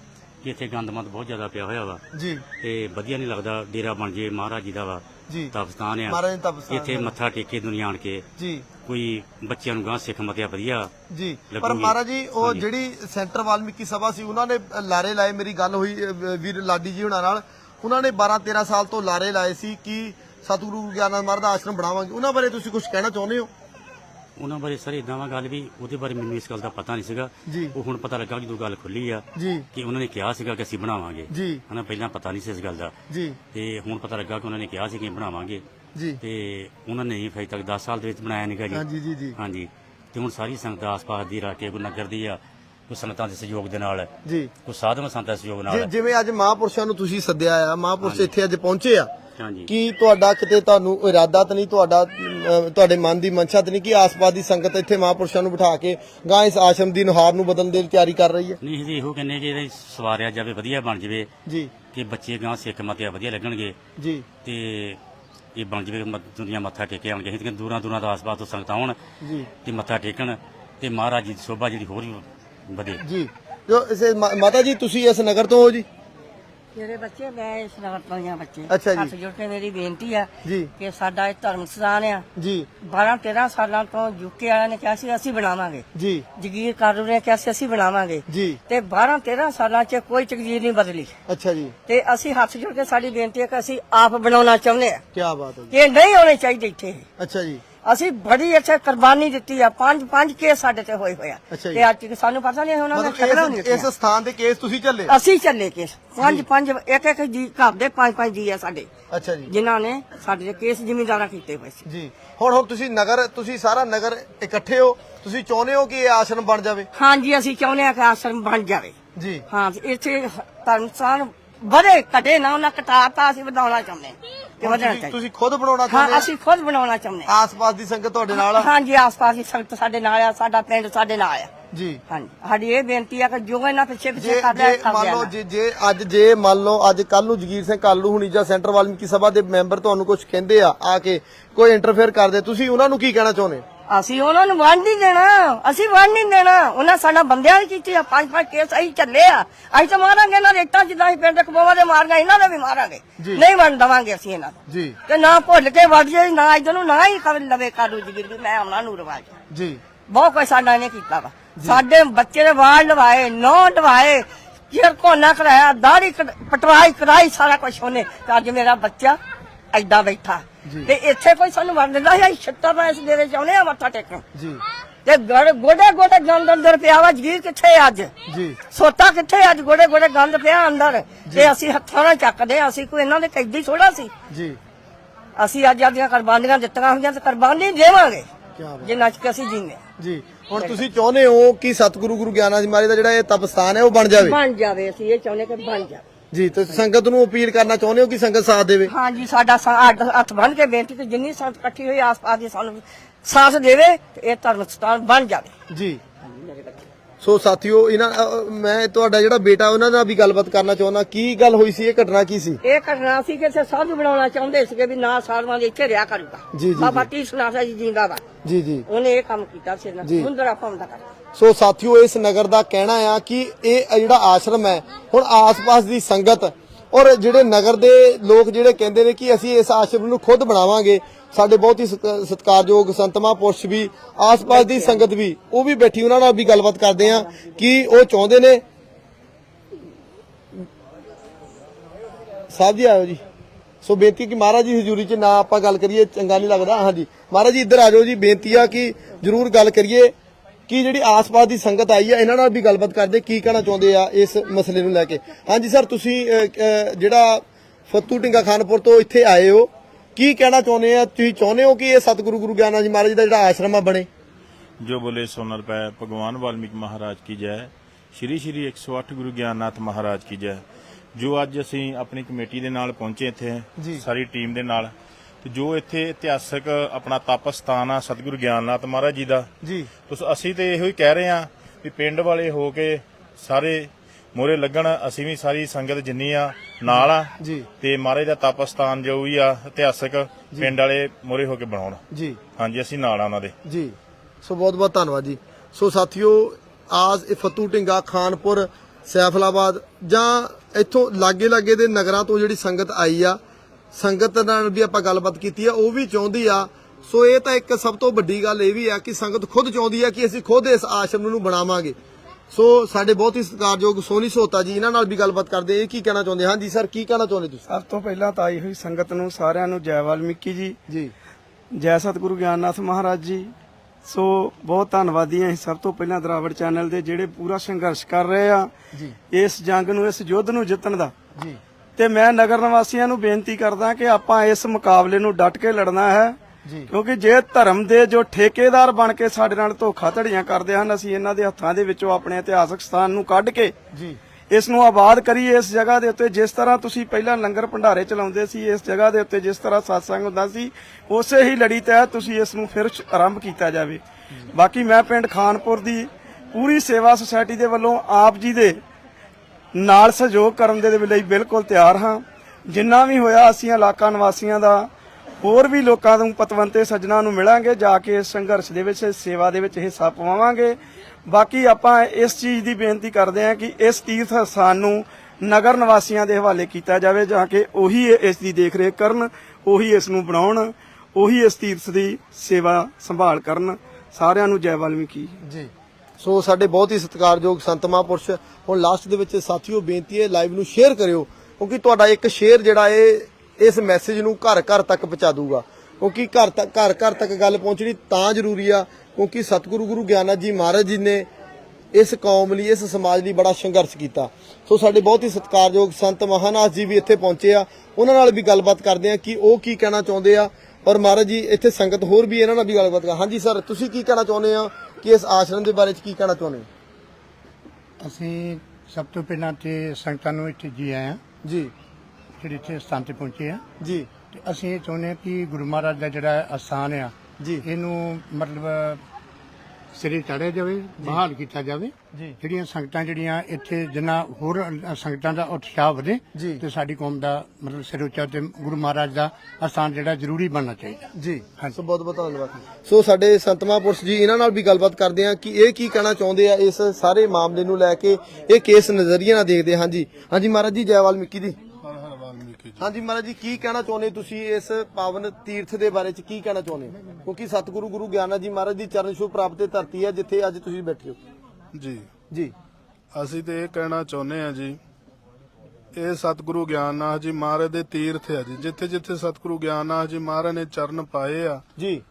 ਕਿ ਇੱਥੇ ਗੰਦਮੰਦ ਬਹੁਤ ਜ਼ਿਆਦਾ ਪਿਆ ਹੋਇਆ ਵਾ। ਜੀ। ਤੇ ਵਧੀਆ ਨਹੀਂ ਲੱਗਦਾ ਡੇਰਾ ਬਣ ਜੇ ਮਹਾਰਾਜ ਜੀ ਦਾ ਵਾ। ਜੀ। ਤਪਸਥਾਨ ਆ। ਮਹਾਰਾਜ ਨੇ ਤਪਸਥਾਨ ਇੱਥੇ। ਮੱਥਾ ਟੇਕੇ ਦੁਨੀਆ ਆਣ ਕੇ ਜੀ। ਕੋਈ ਬੱਚਿਆਂ ਨੂੰ ਗਾਂ ਸਿੱਖ ਮਤਿਆ ਵਧੀਆ ਜੀ। ਪਰ। ਮਹਾਰਾਜ ਜੀ ਉਹ। ਜਿਹੜੀ ਸੈਂਟਰ ਵਾਲਮੀਕੀ ਸਭਾ ਸੀ ਉਹਨਾਂ ਨੇ ਲਾਰੇ ਲਾਏ। ਮੇਰੀ ਗੱਲ ਹੋਈ ਵੀਰ ਲਾਡੀ ਜੀ ਹੁਣਾਂ ਨਾਲ। ਉਹਨਾਂ ਨੇ 12 13 ਸਾਲ ਤੋਂ ਲਾਰੇ ਲਾਏ ਸੀ ਕਿ ਸਤਿਗੁਰੂ ਗਿਆਨੰਦ ਮਹਾਰਾਜ ਦਾ ਆਸ਼ਰਮ ਬਣਾਵਾਂਗੇ। ਉਹਨਾਂ ਬਾਰੇ ਤੁਸੀਂ ਕੁਝ ਕਹਿਣਾ ਚਾਹੁੰਦੇ ਹੋ? ਉਹਨਾਂ ਬਾਰੇ ਸਰ ਇਦਾਂ ਵਾ ਗੱਲ ਵੀ ਉਹਦੇ ਬਾਰੇ ਮੈਨੂੰ ਇਸ ਗੱਲ ਦਾ ਪਤਾ ਨਹੀਂ ਸੀਗਾ। ਜੀ। ਉਹ ਹੁਣ ਪਤਾ ਲੱਗਾ ਜਦੋਂ ਗੱਲ ਖੁੱਲੀ ਆ ਜੀ। ਕਿ ਉਹਨਾਂ ਨੇ ਕਿਹਾ ਸੀਗਾ ਕਿ ਅਸੀਂ ਬਣਾਵਾਂਗੇ। ਜੀ। ਹਨਾ ਪਹਿਲਾਂ ਪਤਾ ਨਹੀਂ ਸੀ ਇਸ ਗੱਲ ਦਾ। ਜੀ। ਤੇ ਹੁਣ ਪਤਾ ਲੱਗਾ ਕਿ ਉਹਨਾਂ ਨੇ ਕਿਹਾ ਸੀ ਕਿ ਬਣਾਵਾਂਗੇ। ਜੀ। ਤੇ ਉਹਨਾਂ ਨੇ ਅਜੇ ਤੱਕ 10 ਸਾਲ ਦੇ ਵਿੱਚ ਬਣਾਇਆ ਨਹੀਂਗਾ ਜੀ। ਹਾਂਜੀ ਜੀ ਜੀ। ਹਾਂਜੀ। ਤੇ ਹੁਣ ਸਾਰੀ ਸੰਗਤ ਆਸ-ਪਾਸ ਦੀ ਰਲ ਕੇ ਕੋਈ ਨਗਰ ਦੀ ਆ ਕੋਈ ਸੰਗਤਾਂ ਦੇ ਸਹਿਯੋਗ ਦੇ ਨਾਲ। ਜੀ। ਕੋਈ ਸਾਧੂ ਸੰਤਾਂ ਦੇ ਸਹਿਯੋਗ ਜਿ- ਨਾਲ ਜਿਵੇਂ ਅੱਜ ਮਹਾਂਪੁਰਸ਼ਾਂ ਨੂੰ ਤੁਸੀਂ ਸੱਦਿਆ ਆ ਮਹਾਂਪੁਰਸ਼ ਇੱਥੇ ਅੱਜ ਪਹੁੰਚੇ ਆ। ਹਾਂਜੀ। ਕੀ ਤੁਹਾਡਾ ਕਿਤੇ ਤੁਹਾਨੂੰ ਇਰਾਦਾ ਤਾਂ ਨਹੀਂ ਤੁਹਾਡਾ ਤੁਹਾਡੇ ਮਨ ਦੀ ਮਨਸ਼ਾ ਤਾਂ ਨਹੀਂ ਕਿ ਆਸ-ਪਾਸ ਦੀ ਸੰਗਤ ਇੱਥੇ ਮਹਾਂਪੁਰਸ਼ਾਂ ਨੂੰ ਬਿਠਾ ਕੇ ਗਾਂ ਇਸ ਆਸ਼ਰਮ ਦੀ ਨੁਹਾਰ ਨੂੰ ਬਦਲਣ ਦੀ ਤਿਆਰੀ ਕਰ ਰਹੀ ਹੈ? ਨਹੀਂ ਜੀ ਇਹੋ ਕਹਿੰਦੇ ਇਹਦੇ ਸਵਾਰਿਆ ਜਾਵੇ ਵਧੀਆ ਬਣ ਜਾਵੇ ਜੀ। ਕਿ ਬੱਚੇ ਗਾਂ ਸਿੱਖ ਮਤਿਆ ਵਧੀਆ ਲੱਗਣਗੇ। ਜੀ। ਤੇ ਇਹ ਬਣ ਜਾਵੇ ਮ- ਦੁਨੀਆ ਮੱਥਾ ਟੇਕੇ ਆਉਣਗੇ। ਅਸੀਂ ਤਾਂ ਦੂਰਾਂ ਦੂਰਾਂ ਦਾ ਆਸ-ਪਾਸ ਤੋਂ ਸੰਗਤਾਂ ਆਉਣ ਜੀ। ਤੇ ਮੱਥਾ ਟੇਕਣ ਤੇ ਮਹਾਰਾਜ ਜੀ ਦੀ ਸ਼ੋਭਾ ਜਿਹੜੀ ਹੋਰ ਵੀ ਵਧੇ। ਜੀ। ਜੋ ਇਸੇ ਮਾ- ਮਾਤਾ ਜੀ ਤੁਸੀਂ ਇਸ ਨਗਰ ਤੋਂ ਹੋ ਜੀ? ਮੇਰੇ ਬੱਚੇ ਮੈਂ ਇਸ ਨਗਰ ਤੋਂ ਹੀ ਆ ਬੱਚੇ। ਅੱਛਾ ਜੀ। ਹੱਥ ਜੋੜ ਕੇ ਮੇਰੀ ਬੇਨਤੀ ਆ ਜੀ। ਕਿ ਸਾਡਾ ਇਹ ਧਰਮ ਸਥਾਨ ਆ। ਜੀ। 12 13 ਸਾਲਾਂ ਤੋਂ ਯੂਕੇ ਵਾਲਿਆਂ ਨੇ ਕਿਹਾ ਸੀ ਅਸੀਂ ਬਣਾਵਾਂਗੇ। ਜੀ। ਜਗੀਰ ਕਾਰੂ ਨੇ ਕਿਹਾ ਸੀ ਅਸੀਂ ਬਣਾਵਾਂਗੇ। ਜੀ। ਤੇ 12 13 ਸਾਲਾਂ 'ਚ ਕੋਈ ਤਕਦੀਰ ਨਹੀਂ ਬਦਲੀ। ਅੱਛਾ ਜੀ। ਤੇ ਅਸੀਂ ਹੱਥ ਜੋੜ ਕੇ ਸਾਡੀ ਬੇਨਤੀ ਹੈ ਕਿ ਅਸੀਂ ਆਪ ਬਣਾਉਣਾ ਚਾਹੁੰਦੇ ਆ। ਕੀ ਬਾਤ ਹੈ ਜੀ। ਇਹ ਨਹੀਂ ਹੋਣੇ ਚਾਹੀਦੇ ਇੱਥੇ। ਅੱਛਾ ਜੀ। ਅਸੀਂ ਬੜੀ ਅੱਛਾ ਕੁਰਬਾਨੀ ਦਿੱਤੀ ਆ। ਪੰਜ ਪੰਜ ਕੇਸ ਸਾਡੇ ਤੇ ਹੋਏ ਹੋਇਆ ਅੱਛਾ ਜੀ। ਤੇ ਅੱਜ ਸਾਨੂੰ ਪਤਾ ਨਹੀਂ ਉਹਨਾਂ ਨੇ ਮਤਲਬ ਨਹੀਂ ਇਸ ਇਸ ਸਥਾਨ ਤੇ ਕੇਸ ਤੁਸੀਂ ਚੱਲੇ? ਅਸੀਂ ਚੱਲੇ ਕੇਸ। ਪੰਜ ਪੰਜ ਇੱਕ ਇੱਕ ਜੀ ਘਰ ਦੇ ਪੰਜ ਪੰਜ ਜੀ ਆ ਸਾਡੇ। ਅੱਛਾ ਜੀ। ਜਿਨ੍ਹਾਂ ਨੇ ਸਾਡੇ ਤੇ ਕੇਸ ਜ਼ਿਮੀਂਦਾਰਾਂ ਕੀਤੇ ਹੋਏ ਸੀ। ਜੀ। ਹੁਣ ਹੁਣ ਤੁਸੀਂ ਨਗਰ ਤੁਸੀਂ ਸਾਰਾ ਨਗਰ ਇਕੱਠੇ ਹੋ। ਤੁਸੀਂ ਚਾਹੁੰਦੇ ਹੋ ਕਿ ਇਹ ਆਸ਼ਰਮ ਬਣ ਜਾਵੇ? ਹਾਂਜੀ ਅਸੀਂ ਚਾਹੁੰਦੇ ਹਾਂ ਕਿ ਆਸ਼ਰਮ ਬਣ ਜਾਵੇ। ਜੀ। ਹਾਂ ਤੇ ਇੱਥੇ ਧਰਮਸਥਾਨ ਵਧੇ ਘਟੇ ਨਾ ਉਹਨਾਂ ਕਟਾਤਾ ਅਸੀਂ ਵਧਾਉਣਾ ਚਾਹੁੰਦੇ ਹਾਂ। ਤੁਸੀਂ- ਚਾਹੀਦਾ। ਤੁਸੀਂ ਖੁਦ ਬਣਾਉਣਾ ਹਾਂ ਚਾਹੁੰਦੇ ਅਸੀਂ ਖੁਦ ਬਣਾਉਣਾ ਚਾਹੁੰਦੇ ਹਾਂ। ਆਸ-ਪਾਸ ਦੀ ਸੰਗਤ ਤੁਹਾਡੇ ਨਾਲ ਆ। ਹਾਂਜੀ ਆਸ-ਪਾਸ ਦੀ ਸੰਗਤ ਸਾਡੇ ਨਾਲ ਆ ਸਾਡਾ ਪਿੰਡ ਸਾਡੇ ਨਾਲ ਆ। ਜੀ। ਹਾਂਜੀ ਸਾਡੀ ਇਹ ਬੇਨਤੀ ਆ ਕਿ ਜੋ ਇਹਨਾਂ ਪਿੱਛੇ ਪਿੱਛੇ ਜੇ ਕਰ ਜੇ ਕਰ ਮੰਨ ਲਓ। ਜੇ ਜੇ ਅੱਜ ਜੇ ਮੰਨ ਲਓ ਅੱਜ ਕੱਲ ਨੂੰ ਜਗੀਰ ਸਿੰਘ ਕਾਲੂ ਹੁਣੀ ਜਾਂ ਸੈਂਟਰ ਵਾਲਮੀਕੀ ਸਭਾ ਦੇ ਮੈਂਬਰ ਤੁਹਾਨੂੰ ਕੁਝ ਕਹਿੰਦੇ ਆ ਆ ਕੇ ਕੋਈ ਇੰਟਰਫੇਅਰ ਕਰਦੇ ਤੁਸੀਂ ਉਹਨਾਂ ਨੂੰ ਕੀ ਕਹਿਣਾ ਚਾਹੁੰਦੇ? ਅਸੀਂ ਉਹਨਾਂ ਨੂੰ ਵੰਡ ਨਹੀਂ ਦੇਣਾ। ਅਸੀਂ ਵੰਡ ਨਹੀਂ ਦੇਣਾ। ਉਹਨਾਂ ਸਾਡਾ ਬੰਦਿਆਂ ਦੀ ਕੀਤੀ ਆ। ਪੰਜ ਪੰਜ ਕੇਸ ਅਸੀਂ ਚੱਲੇ ਆ। ਅਸੀਂ ਤਾਂ ਮਾਰਾਂਗੇ ਇਹਨਾਂ ਦੇ ਇੱਟਾਂ ਜਿੱਦਾਂ ਅਸੀਂ ਪਿੰਡ ਕਬੋਵਾ ਦੇ ਮਾਰਗਾ ਇਹਨਾਂ ਦੇ ਵੀ ਮਾਰਾਂਗੇ। ਨਹੀਂ ਵੰਡ ਦਵਾਂਗੇ ਅਸੀਂ ਇਹਨਾਂ ਨੂੰ। ਜੀ। ਤੇ ਨਾ ਭੁੱਲ ਕੇ ਵੱਢ ਜੇ ਨਾ ਇਧਰ ਨੂੰ ਨਾ ਹੀ ਕਰ ਲਵੇ ਕਾਲੂ ਜੀ ਵੀ ਮੈਂ ਆਉਣਾ ਨੂੰ ਰਵਾਜ ਜੀ। ਬਹੁਤ ਕੁਛ ਸਾਡਾ ਇਹਨੇ ਕੀਤਾ ਵਾ। ਸਾਡੇ ਬੱਚੇ ਦੇ ਵਾਲ ਲਵਾਏ ਨੌ ਲਵਾਏ ਚਿਰ ਕੋਨਾ ਕਰਾਇਆ ਦਾੜੀ ਪਟਵਾਈ ਕਰਾਈ ਸਾਰਾ ਕੁਝ ਉਹਨੇ। ਤੇ ਅੱਜ ਮੇਰਾ ਬੱਚਾ ਐਡਾ ਬੈਠਾ। ਤੇ ਇੱਥੇ ਕੋਈ ਸਾਨੂੰ ਵੰਡ ਦਿੰਦਾ ਹੈ ਛੱਤਰ ਨਾਲ ਇਸ ਡੇਰੇ ਚਾਉਨੇ ਆ ਮੱਥਾ ਟੇਕਣ। ਜੀ। ਤੇ ਗੜ ਗੋਡੇ ਗੋਡੇ ਗੰਦ ਅੰਦਰ ਪਿਆ ਵਾ ਜਗੀਰ ਕਿੱਥੇ ਅੱਜ? ਜੀ। ਸੋਤਾ ਕਿੱਥੇ ਅੱਜ? ਗੋਡੇ ਗੋਡੇ ਗੰਦ ਪਿਆ ਅੰਦਰ। ਤੇ ਅਸੀਂ ਹੱਥਾਂ ਨਾਲ ਚੱਕਦੇ ਹਾਂ, ਅਸੀਂ ਕੋਈ ਇਹਨਾਂ ਦੇ ਕੈਦੀ ਥੋੜਾ ਸੀ। ਜੀ। ਅਸੀਂ ਅੱਜ ਆਪਦੀਆਂ ਕੁਰਬਾਨੀਆਂ ਦਿੱਤੀਆਂ ਹੋਈਆਂ ਤੇ ਕੁਰਬਾਨੀ ਦੇਵਾਂਗੇ ਕੀ ਬਾਤ। ਜਿੰਨਾ ਚਿਰ ਅਸੀਂ ਜੀਨੇ ਜੀ। ਹੁਣ ਤੁਸੀਂ ਚਾਹੁੰਦੇ ਹੋ ਕਿ ਸਤਿਗੁਰੂ ਗੁਰੂ ਗਿਆਨਾ ਜੀ ਮਹਾਰਾਜ ਦਾ ਜਿਹੜਾ ਇਹ ਤਪਸਥਾਨ ਹੈ ਉਹ ਬਣ ਜਾਵੇ? ਬਣ ਜਾਵੇ ਅਸੀਂ ਇਹ ਚਾਹੁੰਦੇ ਕਿ ਬਣ ਜਾਵੇ। ਜੀ ਤੇ ਸੰਗਤ ਨੂੰ ਅਪੀਲ ਕਰਨਾ ਚਾਹੁੰਦੇ ਹੋ ਕਿ ਸੰਗਤ ਸਾਥ ਦੇਵੇ? ਹਾਂਜੀ ਸਾਡਾ ਸਾ- ਹੱਥ ਬੰਨ ਕੇ ਬੇਨਤੀ ਕਿ ਜਿੰਨੀ ਸੰਗਤ ਇਕੱਠੀ ਹੋਈ ਆਸ-ਪਾਸ ਦੀ ਸਾਨੂੰ ਸਾਥ ਦੇਵੇ ਤੇ ਇਹ ਧਰਮ ਸਥਾਨ ਬਣ ਜਾਵੇ। ਜੀ। ਸੋ ਸਾਥੀਓ ਇਹਨਾਂ ਅ, ਮੈਂ ਤੁਹਾਡਾ ਜਿਹੜਾ ਬੇਟਾ ਉਹਨਾਂ ਨਾਲ ਵੀ ਗੱਲਬਾਤ ਕਰਨਾ ਚਾਹੁੰਦਾ। ਕੀ ਗੱਲ ਹੋਈ ਸੀ? ਇਹ ਘਟਨਾ ਕੀ ਸੀ? ਇਹ ਘਟਨਾ ਸੀ ਕਿ ਇੱਥੇ ਸਾਧੂ ਬਣਾਉਣਾ ਚਾਹੁੰਦੇ ਸੀਗੇ ਵੀ ਨਾ ਸਾਧੂਆਂ ਦੇ ਇੱਥੇ ਰਿਹਾ ਕਰੂਗਾ। ਜੀ, ਜੀ, ਬਾਬਾ ਤੀਸਨਾਥ ਜੀ ਜਿੰਦਾ ਵਾ ਜੀ ਜੀ। ਉਹਨੇ ਇਹ ਕੰਮ ਕੀਤਾ ਸੀ ਨਾ। ਜੀ। ਪਾਉਂਦਾ ਕਰ ਸੋ ਸਾਥੀਓ, ਇਸ ਨਗਰ ਦਾ ਕਹਿਣਾ ਆ ਕਿ ਇਹ ਜਿਹੜਾ ਆਸ਼ਰਮ ਹੈ, ਹੁਣ ਆਸ-ਪਾਸ ਦੀ ਸੰਗਤ ਔਰ ਜਿਹੜੇ ਨਗਰ ਦੇ ਲੋਕ ਜਿਹੜੇ ਕਹਿੰਦੇ ਨੇ ਕਿ ਅਸੀਂ ਇਸ ਆਸ਼ਰਮ ਨੂੰ ਖੁਦ ਬਣਾਵਾਂਗੇ, ਸਾਡੇ ਬਹੁਤ ਹੀ ਸਤਿਕਾਰਯੋਗ ਸੰਤ ਮਹਾਂਪੁਰਸ਼ ਵੀ, ਆਸ-ਪਾਸ ਦੀ ਸੰਗਤ ਵੀ, ਉਹ ਵੀ ਬੈਠੀ, ਉਹਨਾਂ ਨਾਲ ਵੀ ਗੱਲਬਾਤ ਕਰਦੇ ਆ ਕਿ ਉਹ ਚਾਹੁੰਦੇ ਨੇ। ਸਾਹਿਬ ਜੀ, ਆਇਓ ਜੀ। ਸੋ ਬੇਨਤੀ ਕਿ ਮਹਾਰਾਜ ਜੀ, ਹਜ਼ੂਰੀ 'ਚ ਨਾ ਆਪਾਂ ਗੱਲ ਕਰੀਏ, ਚੰਗਾ ਨਹੀਂ ਲੱਗਦਾ। ਹਾਂਜੀ। ਮਹਾਰਾਜ ਜੀ, ਇੱਧਰ ਆ ਜਾਓ ਜੀ, ਬੇਨਤੀ ਆ ਕਿ ਜਰੂਰ ਗੱਲ ਕਰੀਏ। ਕਿ ਜਿਹੜੀ ਆਸ-ਪਾਸ ਦੀ ਸੰਗਤ ਆਈ ਹੈ ਇਹਨਾਂ ਨਾਲ ਵੀ ਗੱਲਬਾਤ ਕਰਦੇ ਕੀ ਕਹਿਣਾ ਚਾਹੁੰਦੇ ਆ ਇਸ ਮਸਲੇ ਨੂੰ ਲੈ ਕੇ? ਹਾਂਜੀ ਸਰ ਤੁਸੀਂ ਜਿਹੜਾ ਫੱਤੂ ਟਿੰਗਾ ਖਾਨਪੁਰ ਤੋਂ ਇੱਥੇ ਆਏ ਹੋ ਕੀ ਕਹਿਣਾ ਚਾਹੁੰਦੇ ਆ? ਤੁਸੀਂ ਚਾਹੁੰਦੇ ਹੋ ਕਿ ਇਹ ਸਤਿਗੁਰੂ ਗੁਰੂ ਗਿਆਨਾ ਜੀ ਮਹਾਰਾਜ ਦਾ ਜਿਹੜਾ ਆਸ਼ਰਮ ਆ ਬਣੇ? ਜੋ ਬੋਲੇ ਸੋਨਰ ਪੈ ਭਗਵਾਨ ਵਾਲਮੀਕ ਮਹਾਰਾਜ ਕੀ ਜੈ ਸ਼੍ਰੀ ਸ਼੍ਰੀ 108 ਗੁਰੂ ਗਿਆਨਨਾਥ ਮਹਾਰਾਜ ਕੀ ਜੈ। ਜੋ ਅੱਜ ਅਸੀਂ ਆਪਣੀ ਕਮੇਟੀ ਦੇ ਨਾਲ ਪਹੁੰਚੇ ਇੱਥੇ ਸਾਰੀ ਟੀਮ ਦੇ ਨਾਲ ਤੇ ਜੋ ਇੱਥੇ ਇਤਿਹਾਸਕ ਆਪਣਾ ਤਪ ਸਥਾਨ ਆ ਸਤਿਗੁਰੂ ਗਿਆਨਨਾਥ ਮਹਾਰਾਜ ਜੀ ਦਾ ਜੀ। ਤੁਸ ਅਸੀਂ ਤੇ ਇਹੋ ਹੀ ਕਹਿ ਰਹੇ ਆ ਵੀ ਪਿੰਡ ਵਾਲੇ ਹੋ ਕੇ ਸਾਰੇ ਮੋਰੇ ਲੱਗਣ ਅਸੀਂ ਵੀ ਸਾਰੀ ਸੰਗਤ ਜਿੰਨੀ ਆ ਨਾਲ ਆ। ਜੀ। ਤੇ ਮਹਾਰਾਜ ਦਾ ਤਪ ਸਥਾਨ ਜੋ ਵੀ ਆ ਇਤਿਹਾਸਕ ਪਿੰਡ ਵਾਲੇ ਮੋਰੇ ਹੋ ਕੇ ਬਣਾਉਣ। ਜੀ। ਹਾਂਜੀ ਅਸੀਂ ਨਾਲ ਆ ਉਹਨਾਂ ਦੇ। ਜੀ। ਸੋ ਬਹੁਤ ਬਹੁਤ ਧੰਨਵਾਦ ਜੀ। ਸੋ ਸਾਥੀਓ ਆਜ ਇਹ ਫਤੂ ਢਿੰਗਾ ਖਾਨਪੁਰ ਸੈਫਲਾਬਾਦ ਜਾਂ ਇੱਥੋਂ ਲਾਗੇ ਲਾਗੇ ਦੇ ਨਗਰਾਂ ਤੋਂ ਜਿਹੜੀ ਸੰਗਤ ਆਈ ਆ ਸੰਗਤ ਨਾਲ ਵੀ ਆਪਾਂ ਗੱਲਬਾਤ ਕੀਤੀ ਆ ਉਹ ਵੀ ਚਾਹੁੰਦੀ ਆ। ਸੋ ਇਹ ਤਾਂ ਇੱਕ ਸਭ ਤੋਂ ਵੱਡੀ ਗੱਲ ਇਹ ਵੀ ਆ ਕਿ ਸੰਗਤ ਖੁਦ ਚਾਹੁੰਦੀ ਆ ਕਿ ਅਸੀਂ ਖੁਦ ਇਸ ਆਸ਼ਰਮ ਨੂੰ ਬਣਾਵਾਂਗੇ। ਸੋ ਸਾਡੇ ਬਹੁਤ ਹੀ ਸਤਿਕਾਰਯੋਗ ਸੋਨੀ ਸੋਤਾ ਜੀ ਇਹਨਾਂ ਨਾਲ ਵੀ ਗੱਲਬਾਤ ਕਰਦੇ ਇਹ ਕੀ ਕਹਿਣਾ ਚਾਹੁੰਦੇ? ਹਾਂਜੀ ਸਰ ਕੀ ਕਹਿਣਾ ਚਾਹੁੰਦੇ ਤੁਸੀਂ? ਸਭ ਤੋਂ ਪਹਿਲਾਂ ਤਾਂ ਆਈ ਹੋਈ ਸੰਗਤ ਨੂੰ ਸਾਰਿਆਂ ਨੂੰ ਜੈ ਵਾਲਮੀਕੀ ਜੀ। ਜੀ। ਜੈ ਸਤਿਗੁਰੂ ਗਿਆਨਨਾਥ ਮਹਾਰਾਜ ਜੀ। ਸੋ ਬਹੁਤ ਧੰਨਵਾਦੀ ਹਾਂ ਸਭ ਤੋਂ ਪਹਿਲਾਂ ਦਰਾਵੜ ਚੈਨਲ ਦੇ ਜਿਹੜੇ ਪੂਰਾ ਸੰਘਰਸ਼ ਕਰ ਰਹੇ ਆ। ਜੀ। ਇਸ ਜੰਗ ਨੂੰ ਇਸ ਯੁੱਧ ਨੂੰ ਜਿੱਤਣ ਦਾ। ਜੀ। ਤੇ ਮੈਂ ਨਗਰ ਨਿਵਾਸੀਆਂ ਨੂੰ ਬੇਨਤੀ ਕਰਦਾ ਕਿ ਆਪਾਂ ਇਸ ਮੁਕਾਬਲੇ ਨੂੰ ਡਟ ਕੇ ਲੜਨਾ ਹੈ। ਕਿਉਂਕਿ ਜੇ ਧਰਮ ਦੇ ਜੋ ਠੇਕੇਦਾਰ ਬਣ ਕੇ ਸਾਡੇ ਨਾਲ ਧੋਖਾ ਧੜੀਆਂ ਕਰਦੇ ਹਨ ਅਸੀਂ ਇਹਨਾਂ ਦੇ ਹੱਥਾਂ ਦੇ ਵਿੱਚੋਂ ਆਪਣੇ ਇਤਿਹਾਸਕ ਸਥਾਨ ਨੂੰ ਕੱਢ ਕੇ ਜੀ। ਇਸ ਨੂੰ ਆਬਾਦ ਕਰੀਏ ਇਸ ਜਗ੍ਹਾ ਦੇ ਉੱਤੇ। ਜਿਸ ਤਰ੍ਹਾਂ ਤੁਸੀਂ ਪਹਿਲਾਂ ਲੰਗਰ ਭੰਡਾਰੇ ਚਲਾਉਂਦੇ ਸੀ ਇਸ ਜਗ੍ਹਾ ਦੇ ਉੱਤੇ ਜਿਸ ਤਰ੍ਹਾਂ satsang ਹੁੰਦਾ ਸੀ ਉਸੇ ਹੀ ਲੜੀ ਤਹਿਤ ਤੁਸੀਂ ਇਸ ਨੂੰ ਫਿਰ ਆਰੰਭ ਕੀਤਾ ਜਾਵੇ। ਬਾਕੀ ਮੈਂ ਪਿੰਡ ਖਾਨਪੁਰ ਦੀ ਪੂਰੀ ਸੇਵਾ ਸੁਸਾਇਟੀ ਦੇ ਵੱਲੋਂ ਆਪ ਜੀ ਦੇ ਨਾਲ ਸਹਿਯੋਗ ਕਰਨ ਦੇ ਲਈ ਬਿਲਕੁਲ ਤਿਆਰ ਹਾਂ। ਜਿੰਨਾ ਵੀ ਹੋਇਆ, ਅਸੀਂ ਇਲਾਕਾ ਨਿਵਾਸੀਆਂ ਦਾ, ਹੋਰ ਵੀ ਲੋਕਾਂ ਨੂੰ ਪਤਵੰਤੇ ਸੱਜਣਾ ਨੂੰ ਮਿਲਾਂਗੇ, ਜਾ ਕੇ ਇਸ ਸੰਘਰਸ਼ ਦੇ ਵਿੱਚ, ਇਸ ਸੇਵਾ ਦੇ ਵਿੱਚ ਹਿੱਸਾ ਪਵਾਵਾਂਗੇ। ਬਾਕੀ ਆਪਾਂ ਇਸ ਚੀਜ਼ ਦੀ ਬੇਨਤੀ ਕਰਦੇ ਹਾਂ ਕਿ ਇਸ ਤੀਰਥ ਸਥਾਨ ਨੂੰ ਨਗਰ ਨਿਵਾਸੀਆਂ ਦੇ ਹਵਾਲੇ ਕੀਤਾ ਜਾਵੇ, ਜਾਂ ਕਿ ਉਹੀ ਇਸ ਦੀ ਦੇਖਰੇਖ ਕਰਨ, ਉਹੀ ਇਸ ਨੂੰ ਬਣਾਉਣ, ਉਹੀ ਇਸ ਤੀਰਥ ਦੀ ਸੇਵਾ ਸੰਭਾਲ ਕਰਨ। ਸਾਰਿਆਂ ਨੂੰ ਜੈ ਵਾਲਮੀਕੀ। ਜੀ। ਸੋ ਸਾਡੇ ਬਹੁਤ ਹੀ ਸਤਿਕਾਰਯੋਗ ਸੰਤ ਮਹਾਂਪੁਰਸ਼, ਹੁਣ ਲਾਸਟ ਦੇ ਵਿੱਚ ਸਾਥੀਓ ਬੇਨਤੀ ਹੈ ਲਾਈਵ ਨੂੰ ਸ਼ੇਅਰ ਕਰਿਓ, ਕਿਉਂਕਿ ਤੁਹਾਡਾ ਇੱਕ ਸ਼ੇਅਰ ਜਿਹੜਾ ਇਹ, ਇਸ ਮੈਸੇਜ ਨੂੰ ਘਰ ਘਰ ਤੱਕ ਪਹੁੰਚਾ ਦੂਗਾ ਕਿਉਂਕਿ ਘਰ ਤੱਕ ਘਰ ਘਰ ਤੱਕ ਗੱਲ ਪਹੁੰਚਣੀ ਤਾਂ ਜ਼ਰੂਰੀ ਆ, ਕਿਉਂਕਿ ਸਤਿਗੁਰੂ ਗੁਰੂ ਗਿਆਨਨਾਥ ਜੀ ਮਹਾਰਾਜ ਜੀ ਨੇ ਇਸ ਕੌਮ ਲਈ, ਇਸ ਸਮਾਜ ਲਈ ਬੜਾ ਸੰਘਰਸ਼ ਕੀਤਾ। ਸੋ ਸਾਡੇ ਬਹੁਤ ਹੀ ਸਤਿਕਾਰਯੋਗ ਸੰਤ ਮਹਾਨਾਸ ਜੀ ਵੀ ਇੱਥੇ ਪਹੁੰਚੇ ਆ। ਉਹਨਾਂ ਨਾਲ ਵੀ ਗੱਲਬਾਤ ਕਰਦੇ ਆ ਕਿ ਉਹ ਕੀ ਕਹਿਣਾ ਚਾਹੁੰਦੇ ਆ। ਔਰ ਮਹਾਰਾਜ ਜੀ, ਇੱਥੇ ਸੰਗਤ ਹੋਰ ਵੀ ਇਹਨਾਂ ਨਾਲ ਵੀ ਗੱਲਬਾਤ ਕਰ ਹਾਂਜੀ ਸਰ ਤੁਸੀਂ ਕੀ ਕਹਿਣਾ ਚਾਹੁੰਦੇ ਆ? ਕਿ ਇਸ ਆਸ਼ਰਮ ਦੇ ਬਾਰੇ ਚ ਕੀ ਕਹਿਣਾ ਚਾਹੁੰਦੇ ਹੋ? ਅਸੀਂ ਸਭ ਤੋਂ ਪਹਿਲਾਂ ਤੇ ਸੰਗਤਾਂ ਨੂੰ ਇੱਥੇ ਜੀ ਆਇਆਂ। ਜੀ। ਜਿਹੜੇ ਇੱਥੇ ਸਥਾਨ ਤੇ ਪਹੁੰਚੇ ਆ। ਜੀ। ਤੇ ਅਸੀਂ ਇਹ ਚਾਹੁੰਦੇ ਹਾਂ ਕਿ ਗੁਰੂ ਮਹਾਰਾਜ ਦਾ ਜਿਹੜਾ ਅਸਥਾਨ ਆ ਜੀ। ਇਹਨੂੰ ਮਤਲਬ ਸਿਰੇ ਚਾੜਿਆ ਜਾਵੇ ਬਹਾਲ ਕੀਤਾ ਜਾਵੇ ਜੀ। ਜਿਹੜੀਆਂ ਸੰਗਤਾਂ ਜਿਹੜੀਆਂ ਇੱਥੇ ਜਿੰਨਾ ਹੋਰ ਅ, ਸੰਗਤਾਂ ਦਾ ਉਤਸ਼ਾਹ ਵਧੇ ਜੀ। ਤੇ ਸਾਡੀ ਕੌਮ ਦਾ ਮਤਲਬ ਸਿਰ ਉੱਚਾ ਤੇ ਗੁਰੂ ਮਹਾਰਾਜ ਦਾ ਅਸਥਾਨ ਜਿਹੜਾ ਜ਼ਰੂਰੀ ਬਣਨਾ ਚਾਹੀਦਾ ਜੀ ਹਾਂਜੀ। ਸੋ ਬਹੁਤ ਬਹੁਤ ਧੰਨਵਾਦ ਸੋ ਸਾਡੇ ਸੰਤ ਮਹਾਂਪੁਰਸ਼ ਜੀ ਇਹਨਾਂ ਨਾਲ ਵੀ ਗੱਲਬਾਤ ਕਰਦੇ ਆ ਕਿ ਇਹ ਕੀ ਕਹਿਣਾ ਚਾਹੁੰਦੇ ਆ ਇਸ ਸਾਰੇ ਮਾਮਲੇ ਨੂੰ ਲੈ ਕੇ ਇਹ ਕੇਸ ਨਜ਼ਰੀਏ ਨਾਲ ਦੇਖਦੇ ਆ। ਹਾਂਜੀ ਹਾਂਜੀ ਮਹਾਰਾਜ ਜੀ ਜੈ ਵਾਲਮੀਕੀ ਜੀ ਹਾਂਜੀ ਮਹਾਰਾਜ ਜੀ ਕੀ ਕਹਿਣਾ ਚਾਹੁੰਦੇ ਤੁਸੀਂ ਇਸ ਪਾਵਨ ਤੀਰਥ ਦੇ ਬਾਰੇ ਚ? ਕੀ ਕਹਿਣਾ ਚਾਹੁੰਦੇ ਹੋ? ਕਿਉਂਕਿ ਸਤਿਗੁਰੂ ਗੁਰੂ ਗਿਆਨਾ ਜੀ ਮਹਾਰਾਜ ਦੀ ਚਰਨ ਛੂਹ ਪ੍ਰਾਪਤ ਧਰਤੀ ਹੈ ਜਿੱਥੇ ਅੱਜ ਤੁਸੀਂ ਬੈਠੇ ਹੋ। ਜੀ। ਜੀ। ਅਸੀਂ ਤੇ ਇਹ ਕਹਿਣਾ ਚਾਹੁੰਦੇ ਆ ਜੀ ਇਹ ਸਤਿਗੁਰੂ ਗਿਆਨਨਾਥ ਜੀ ਮਹਾਰਾਜ ਦੇ ਤੀਰਥ ਆ ਜੀ। ਜਿੱਥੇ ਜਿੱਥੇ ਸਤਿਗੁਰੂ ਗਿਆਨਨਾਥ ਜੀ ਮਹਾਰਾਜ ਨੇ ਚਰਨ ਪਾਏ ਆ ਜੀ।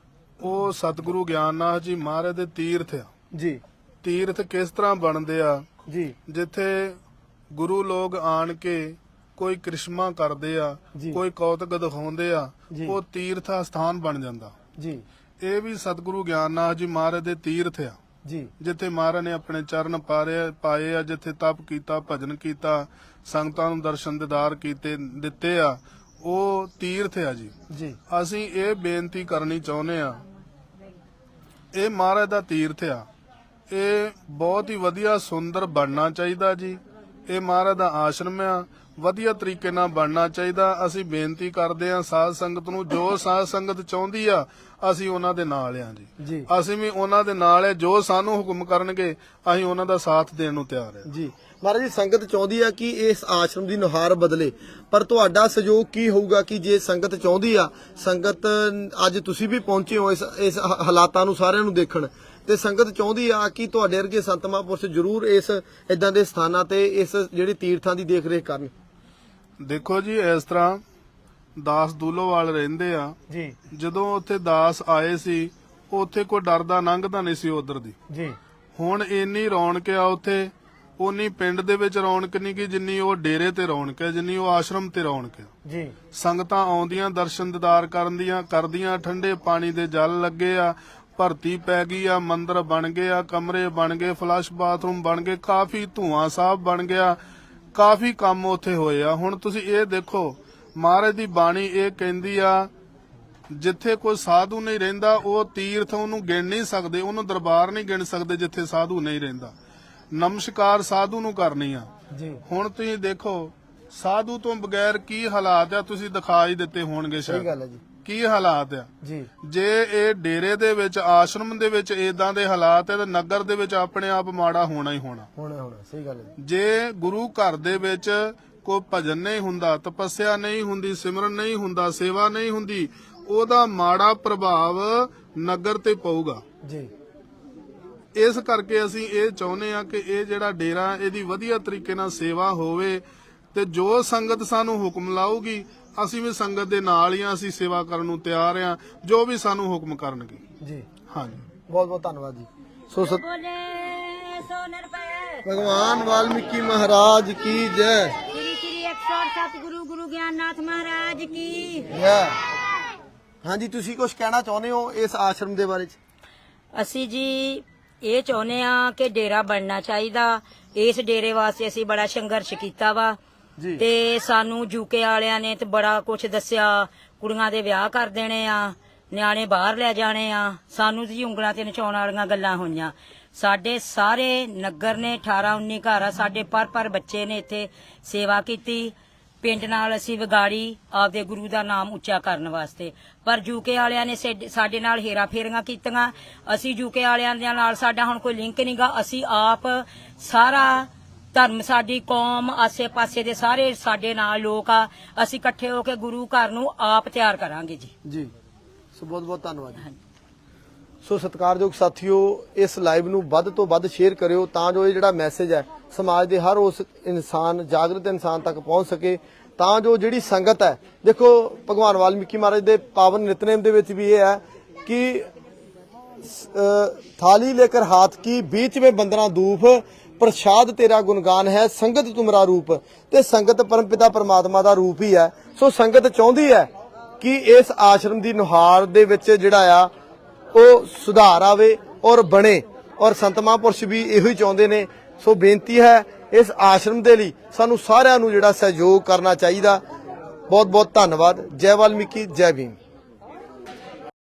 ਉਹ ਸਤਿਗੁਰੂ ਗਿਆਨਨਾਥ ਜੀ ਮਹਾਰਾਜ ਦੇ ਤੀਰਥ ਆ। ਜੀ। ਤੀਰਥ ਕਿਸ ਤਰ੍ਹਾਂ ਬਣਦੇ ਆ? ਜੀ। ਜਿੱਥੇ ਗੁਰੂ ਲੋਕ ਆਣ ਕੇ ਕੋਈ ਕ੍ਰਿਸ਼ਮਾ ਕਰਦੇ ਆ ਜੀ। ਕੋਈ ਕੌਤਕ ਦਿਖਾਉਂਦੇ ਆ ਜੀ। ਉਹ ਤੀਰਥ ਸਥਾਨ ਬਣ ਜਾਂਦਾ। ਜੀ। ਇਹ ਵੀ ਸਤਿਗੁਰੂ ਗਿਆਨਨਾਥ ਜੀ ਮਹਾਰਾਜ ਦੇ ਤੀਰਥ ਆ। ਜੀ। ਜਿੱਥੇ ਮਹਾਰਾਜ ਨੇ ਆਪਣੇ ਚਰਨ ਪਾਰੇ ਪਾਏ ਆ ਜਿੱਥੇ ਤਪ ਕੀਤਾ ਭਜਨ ਕੀਤਾ ਸੰਗਤਾਂ ਨੂੰ ਦਰਸ਼ਨ ਦਿਦਾਰ ਕੀਤੇ ਦਿੱਤੇ ਆ ਉਹ ਤੀਰਥ ਆ ਜੀ। ਜੀ। ਅਸੀਂ ਇਹ ਬੇਨਤੀ ਕਰਨੀ ਚਾਹੁੰਦੇ ਆ ਇਹ ਮਹਾਰਾਜ ਦਾ ਤੀਰਥ ਆ। ਇਹ ਬਹੁਤ ਹੀ ਵਧੀਆ ਸੁੰਦਰ ਬਣਨਾ ਚਾਹੀਦਾ ਜੀ। ਇਹ ਮਹਾਰਾਜ ਦਾ ਆਸ਼ਰਮ ਆ। ਵਧੀਆ ਤਰੀਕੇ ਨਾਲ ਬਣਨਾ ਚਾਹੀਦਾ। ਅਸੀਂ ਬੇਨਤੀ ਕਰਦੇ ਆ ਸਾਧ ਸੰਗਤ ਨੂੰ ਜੋ ਸਾਧ ਸੰਗਤ ਚਾਹੁੰਦੀ ਆ ਅਸੀਂ ਉਹਨਾਂ ਦੇ ਨਾਲ ਆ ਜੀ। ਅਸੀਂ ਵੀ ਉਹਨਾਂ ਦੇ ਨਾਲ ਹੈ ਜੋ ਸਾਨੂੰ ਹੁਕਮ ਕਰਨਗੇ ਅਸੀਂ ਉਹਨਾਂ ਦਾ ਸਾਥ ਦੇਣ ਨੂੰ ਤਿਆਰ ਹਾਂ ਜੀ। ਮਹਾਰਾਜ ਜੀ ਸੰਗਤ ਚਾਹੁੰਦੀ ਆ ਕਿ ਇਸ ਆਸ਼ਰਮ ਦੀ ਨੁਹਾਰ ਬਦਲੇ। ਪਰ ਤੁਹਾਡਾ ਸਹਿਯੋਗ ਕੀ ਹੋਊਗਾ ਕਿ ਜੇ ਸੰਗਤ ਚਾਹੁੰਦੀ ਆ ਸੰਗਤ ਅੱਜ ਤੁਸੀਂ ਵੀ ਪਹੁੰਚੇ ਹੋ ਇਸ ਇਸ ਹ- ਹਾਲਾਤਾਂ ਨੂੰ ਸਾਰਿਆਂ ਨੂੰ ਦੇਖਣ ਤੇ ਸੰਗਤ ਚਾਹੁੰਦੀ ਆ ਕਿ ਤੁਹਾਡੇ ਵਰਗੇ ਸੰਤ ਮਹਾਂਪੁਰਸ਼ ਜ਼ਰੂਰ ਇਸ ਇਦਾਂ ਦੇ ਸਥਾਨਾਂ ਤੇ ਇਸ ਜਿਹੜੀ ਤੀਰਥਾਂ ਦੀ ਦੇਖ-ਰੇਖ ਕਰਨ। ਦੇਖੋ ਜੀ ਇਸ ਤਰ੍ਹਾਂ ਦਾਸ ਦੂਲੋਵਾਲ ਰਹਿੰਦੇ ਆ। ਜੀ। ਜਦੋਂ ਉੱਥੇ ਦਾਸ ਆਏ ਸੀ ਉੱਥੇ ਕੋਈ ਡਰਦਾ ਲੰਘਦਾ ਨਹੀਂ ਸੀ ਉਧਰ ਦੀ। ਜੀ। ਹੁਣ ਇੰਨੀ ਰੌਣਕ ਆ ਉੱਥੇ ਉਨੀ ਪਿੰਡ ਦੇ ਵਿੱਚ ਰੌਣਕ ਨਹੀਂ ਕਿ ਜਿੰਨੀ ਉਹ ਡੇਰੇ ਤੇ ਰੌਣਕ ਹੈ ਜਿੰਨੀ ਉਹ ਆਸ਼ਰਮ ਤੇ ਰੌਣਕ ਹੈ ਜੀ। ਸੰਗਤਾਂ ਆਉਂਦੀਆਂ ਦਰਸ਼ਨ ਦਿਦਾਰ ਕਰਨ ਦੀਆਂ ਕਰਦੀਆਂ ਠੰਡੇ ਪਾਣੀ ਦੇ ਜਲ ਲੱਗੇ ਆ ਭਰਤੀ ਪੈ ਗਈ ਆ ਮੰਦਿਰ ਬਣ ਗਏ ਆ ਕਮਰੇ ਬਣ ਗਏ ਫਲਸ਼ ਬਾਥਰੂਮ ਬਣ ਗਏ ਕਾਫੀ ਧੂਆਂ ਸਾਹਿਬ ਬਣ ਗਿਆ। ਕਾਫੀ ਕੰਮ ਉੱਥੇ ਹੋਏ ਆ। ਹੁਣ ਤੁਸੀਂ ਇਹ ਦੇਖੋ ਮਹਾਰਾਜ ਦੀ ਬਾਣੀ ਇਹ ਕਹਿੰਦੀ ਆ ਜਿੱਥੇ ਕੋਈ ਸਾਧੂ ਨਹੀਂ ਰਹਿੰਦਾ ਉਹ ਤੀਰਥ ਉਹਨੂੰ ਗਿਣ ਨਹੀਂ ਸਕਦੇ ਉਹਨੂੰ ਦਰਬਾਰ ਨਹੀਂ ਗਿਣ ਸਕਦੇ ਜਿੱਥੇ ਸਾਧੂ ਨਹੀਂ ਰਹਿੰਦਾ। ਨਮਸਕਾਰ ਸਾਧੂ ਨੂੰ ਕਰਨੀ ਆ। ਜੀ। ਹੁਣ ਤੁਸੀਂ ਦੇਖੋ ਸਾਧੂ ਤੋਂ ਬਗੈਰ ਕੀ ਹਾਲਾਤ ਆ ਤੁਸੀਂ ਦਿਖਾ ਹੀ ਦਿੱਤੇ ਹੋਣਗੇ ਸਹੀ ਸ਼ਾਇਦ। ਗੱਲ ਹੈ ਜੀ। ਕੀ ਹਾਲਾਤ ਆ? ਜੀ। ਜੇ ਇਹ ਡੇਰੇ ਦੇ ਵਿੱਚ ਆਸ਼ਰਮ ਦੇ ਵਿੱਚ ਇਦਾਂ ਦੇ ਹਾਲਾਤ ਹੈ ਤਾਂ ਨਗਰ ਦੇ ਵਿੱਚ ਆਪਣੇ ਆਪ ਮਾੜਾ ਹੋਣਾ ਹੀ ਹੋਣਾ। ਹੋਣਾ ਹੋਣਾ ਸਹੀ ਗੱਲ ਹੈ। ਜੀ ਗੁਰੂ ਘਰ ਦੇ ਵਿੱਚ ਕੋਈ ਭਜਨ ਨਹੀਂ ਹੁੰਦਾ ਤਪੱਸਿਆ ਨਹੀਂ ਹੁੰਦੀ ਸਿਮਰਨ ਨਹੀਂ ਹੁੰਦਾ ਸੇਵਾ ਨਹੀਂ ਹੁੰਦੀ ਉਹਦਾ ਮਾੜਾ ਪ੍ਰਭਾਵ ਨਗਰ ਤੇ ਪਊਗਾ। ਜੀ। ਇਸ ਕਰਕੇ ਅਸੀਂ ਇਹ ਚਾਹੁੰਦੇ ਆ ਕਿ ਇਹ ਜਿਹੜਾ ਡੇਰਾ ਇਹਦੀ ਵਧੀਆ ਤਰੀਕੇ ਨਾਲ ਸੇਵਾ ਹੋਵੇ ਤੇ ਜੋ ਸੰਗਤ ਸਾਨੂੰ ਹੁਕਮ ਲਾਊਗੀ ਅਸੀਂ ਵੀ ਸੰਗਤ ਦੇ ਨਾਲ ਹੀ ਆ ਅਸੀਂ ਸੇਵਾ ਕਰਨ ਨੂੰ ਤਿਆਰ ਆ ਜੋ ਵੀ ਸਾਨੂੰ ਹੁਕਮ ਕਰਨਗੇ। ਜੀ। ਹਾਂਜੀ। ਬਹੁਤ ਬਹੁਤ ਧੰਨਵਾਦ ਜੀ। ਸੋ ਸਤ- ਭਗਵਾਨ ਵਾਲਮੀਕੀ ਮਹਾਰਾਜ ਕੀ ਜੈ। ਸ੍ਰੀ ਸ੍ਰੀ 107 ਗੁਰੂ ਗੁਰੂ ਗਿਆਨਨਾਥ ਮਹਾਰਾਜ ਕੀ। ਜੈ। ਹਾਂਜੀ ਤੁਸੀਂ ਕੁਝ ਕਹਿਣਾ ਚਾਹੁੰਦੇ ਹੋ ਇਸ ਆਸ਼ਰਮ ਦੇ ਬਾਰੇ ਅਸੀਂ ਜੀ ਇਹ ਚਾਹੁੰਦੇ ਆ ਕਿ ਡੇਰਾ ਬਣਨਾ ਚਾਹੀਦਾ। ਇਸ ਡੇਰੇ ਵਾਸਤੇ ਅਸੀਂ ਬੜਾ ਸੰਘਰਸ਼ ਕੀਤਾ ਵਾ। ਤੇ ਸਾਨੂੰ ਯੂਕੇ ਵਾਲਿਆਂ ਨੇ ਤੇ ਬੜਾ ਕੁਝ ਦੱਸਿਆ, ਕੁੜੀਆਂ ਦੇ ਵਿਆਹ ਕਰ ਦੇਣੇ ਆ, ਨਿਆਣੇ ਬਾਹਰ ਲੈ ਜਾਣੇ ਆ, ਸਾਨੂੰ ਜੀ ਉਂਗਲਾਂ ਤੇ ਨਚਾਉਣ ਵਾਲੀਆਂ ਗੱਲਾਂ ਹੋਈਆਂ। ਸਾਡੇ ਸਾਰੇ ਨਗਰ ਨੇ 18 19 ਘਰ ਆ, ਸਾਡੇ ਪਰ ਪਰ ਬੱਚੇ ਨੇ ਇੱਥੇ ਸੇਵਾ ਕੀਤੀ। ਪਿੰਡ ਨਾਲ ਅਸੀਂ ਵਿਗਾੜੀ, ਆਪਦੇ ਗੁਰੂ ਦਾ ਨਾਮ ਉੱਚਾ ਕਰਨ ਵਾਸਤੇ। ਪਰ ਜੂਕੇ ਵਾਲਿਆਂ ਨੇ ਸਾਡੇ- ਨਾਲ ਹੇਰਾ ਫੇਰੀਆਂ ਕੀਤੀਆਂ। ਅਸੀਂ ਯੂਕੇ ਵਾਲਿਆਂ ਦੇ ਨਾਲ, ਸਾਡਾ ਹੁਣ ਕੋਈ ਲਿੰਕ ਨਹੀਂਗਾ ਅਸੀਂ ਆਪ ਸਾਰਾ ਧਰਮ ਸਾਡੀ ਕੌਮ ਆਸੇ-ਪਾਸੇ ਦੇ ਸਾਰੇ ਸਾਡੇ ਨਾਲ ਲੋਕ ਆ ਅਸੀਂ ਇਕੱਠੇ ਹੋ ਕੇ ਗੁਰੂ ਘਰ ਨੂੰ ਆਪ ਤਿਆਰ ਕਰਾਂਗੇ ਜੀ ਜੀ ਸੋ ਬਹੁਤ ਬਹੁਤ ਧੰਨਵਾਦ ਜੀ ਸੋ ਸਤਿਕਾਰਯੋਗ ਸਾਥੀਓ ਇਸ ਲਾਈਵ ਨੂੰ ਵੱਧ ਤੋਂ ਵੱਧ ਸ਼ੇਅਰ ਕਰਿਓ ਤਾਂ ਜੋ ਇਹ ਜਿਹੜਾ ਮੈਸੇਜ ਹੈ ਸਮਾਜ ਦੇ ਹਰ ਉਸ ਇਨਸਾਨ ਜਾਗਰਤ ਇਨਸਾਨ ਤੱਕ ਪਹੁੰਚ ਸਕੇ ਤਾਂ ਜੋ ਜਿਹੜੀ ਸੰਗਤ ਹੈ ਦੇਖੋ ਭਗਵਾਨ ਵਾਲਮੀਕੀ ਮਹਾਰਾਜ ਦੇ ਪਾਵਨ ਨਿਤਨੇਮ ਦੇ ਵਿੱਚ ਵੀ ਇਹ ਹੈ ਕਿ अ, थाली लेकर हाथ की बीच में बंदना धूप ਪ੍ਰਸ਼ਾਦ ਤੇਰਾ ਗੁਣਗਾਨ ਹੈ, ਸੰਗਤ ਤੁਮਰਾ ਰੂਪ। ਤੇ ਸੰਗਤ ਪਰਮਪਿਤਾ ਪਰਮਾਤਮਾ ਦਾ ਰੂਪ ਹੀ ਹੈ। ਸੋ ਸੰਗਤ ਚਾਹੁੰਦੀ ਹੈ ਕਿ ਇਸ ਆਸ਼ਰਮ ਦੀ ਨੁਹਾਰ ਦੇ ਵਿੱਚ ਜਿਹੜਾ ਆ, ਉਹ ਸੁਧਾਰ ਆਵੇ ਔਰ ਬਣੇ। ਔਰ ਸੰਤ ਮਹਾਂਪੁਰਸ਼ ਵੀ ਇਹੋ ਹੀ ਚਾਹੁੰਦੇ ਨੇ। ਸੋ ਬੇਨਤੀ ਹੈ, ਇਸ ਆਸ਼ਰਮ ਦੇ ਲਈ ਸਾਨੂੰ ਸਾਰਿਆਂ ਨੂੰ ਜਿਹੜਾ ਸਹਿਯੋਗ ਕਰਨਾ ਚਾਹੀਦਾ। ਬਹੁਤ ਬਹੁਤ ਧੰਨਵਾਦ। ਜੈ ਵਾਲਮੀਕੀ, ਜੈ ਭੀਮ।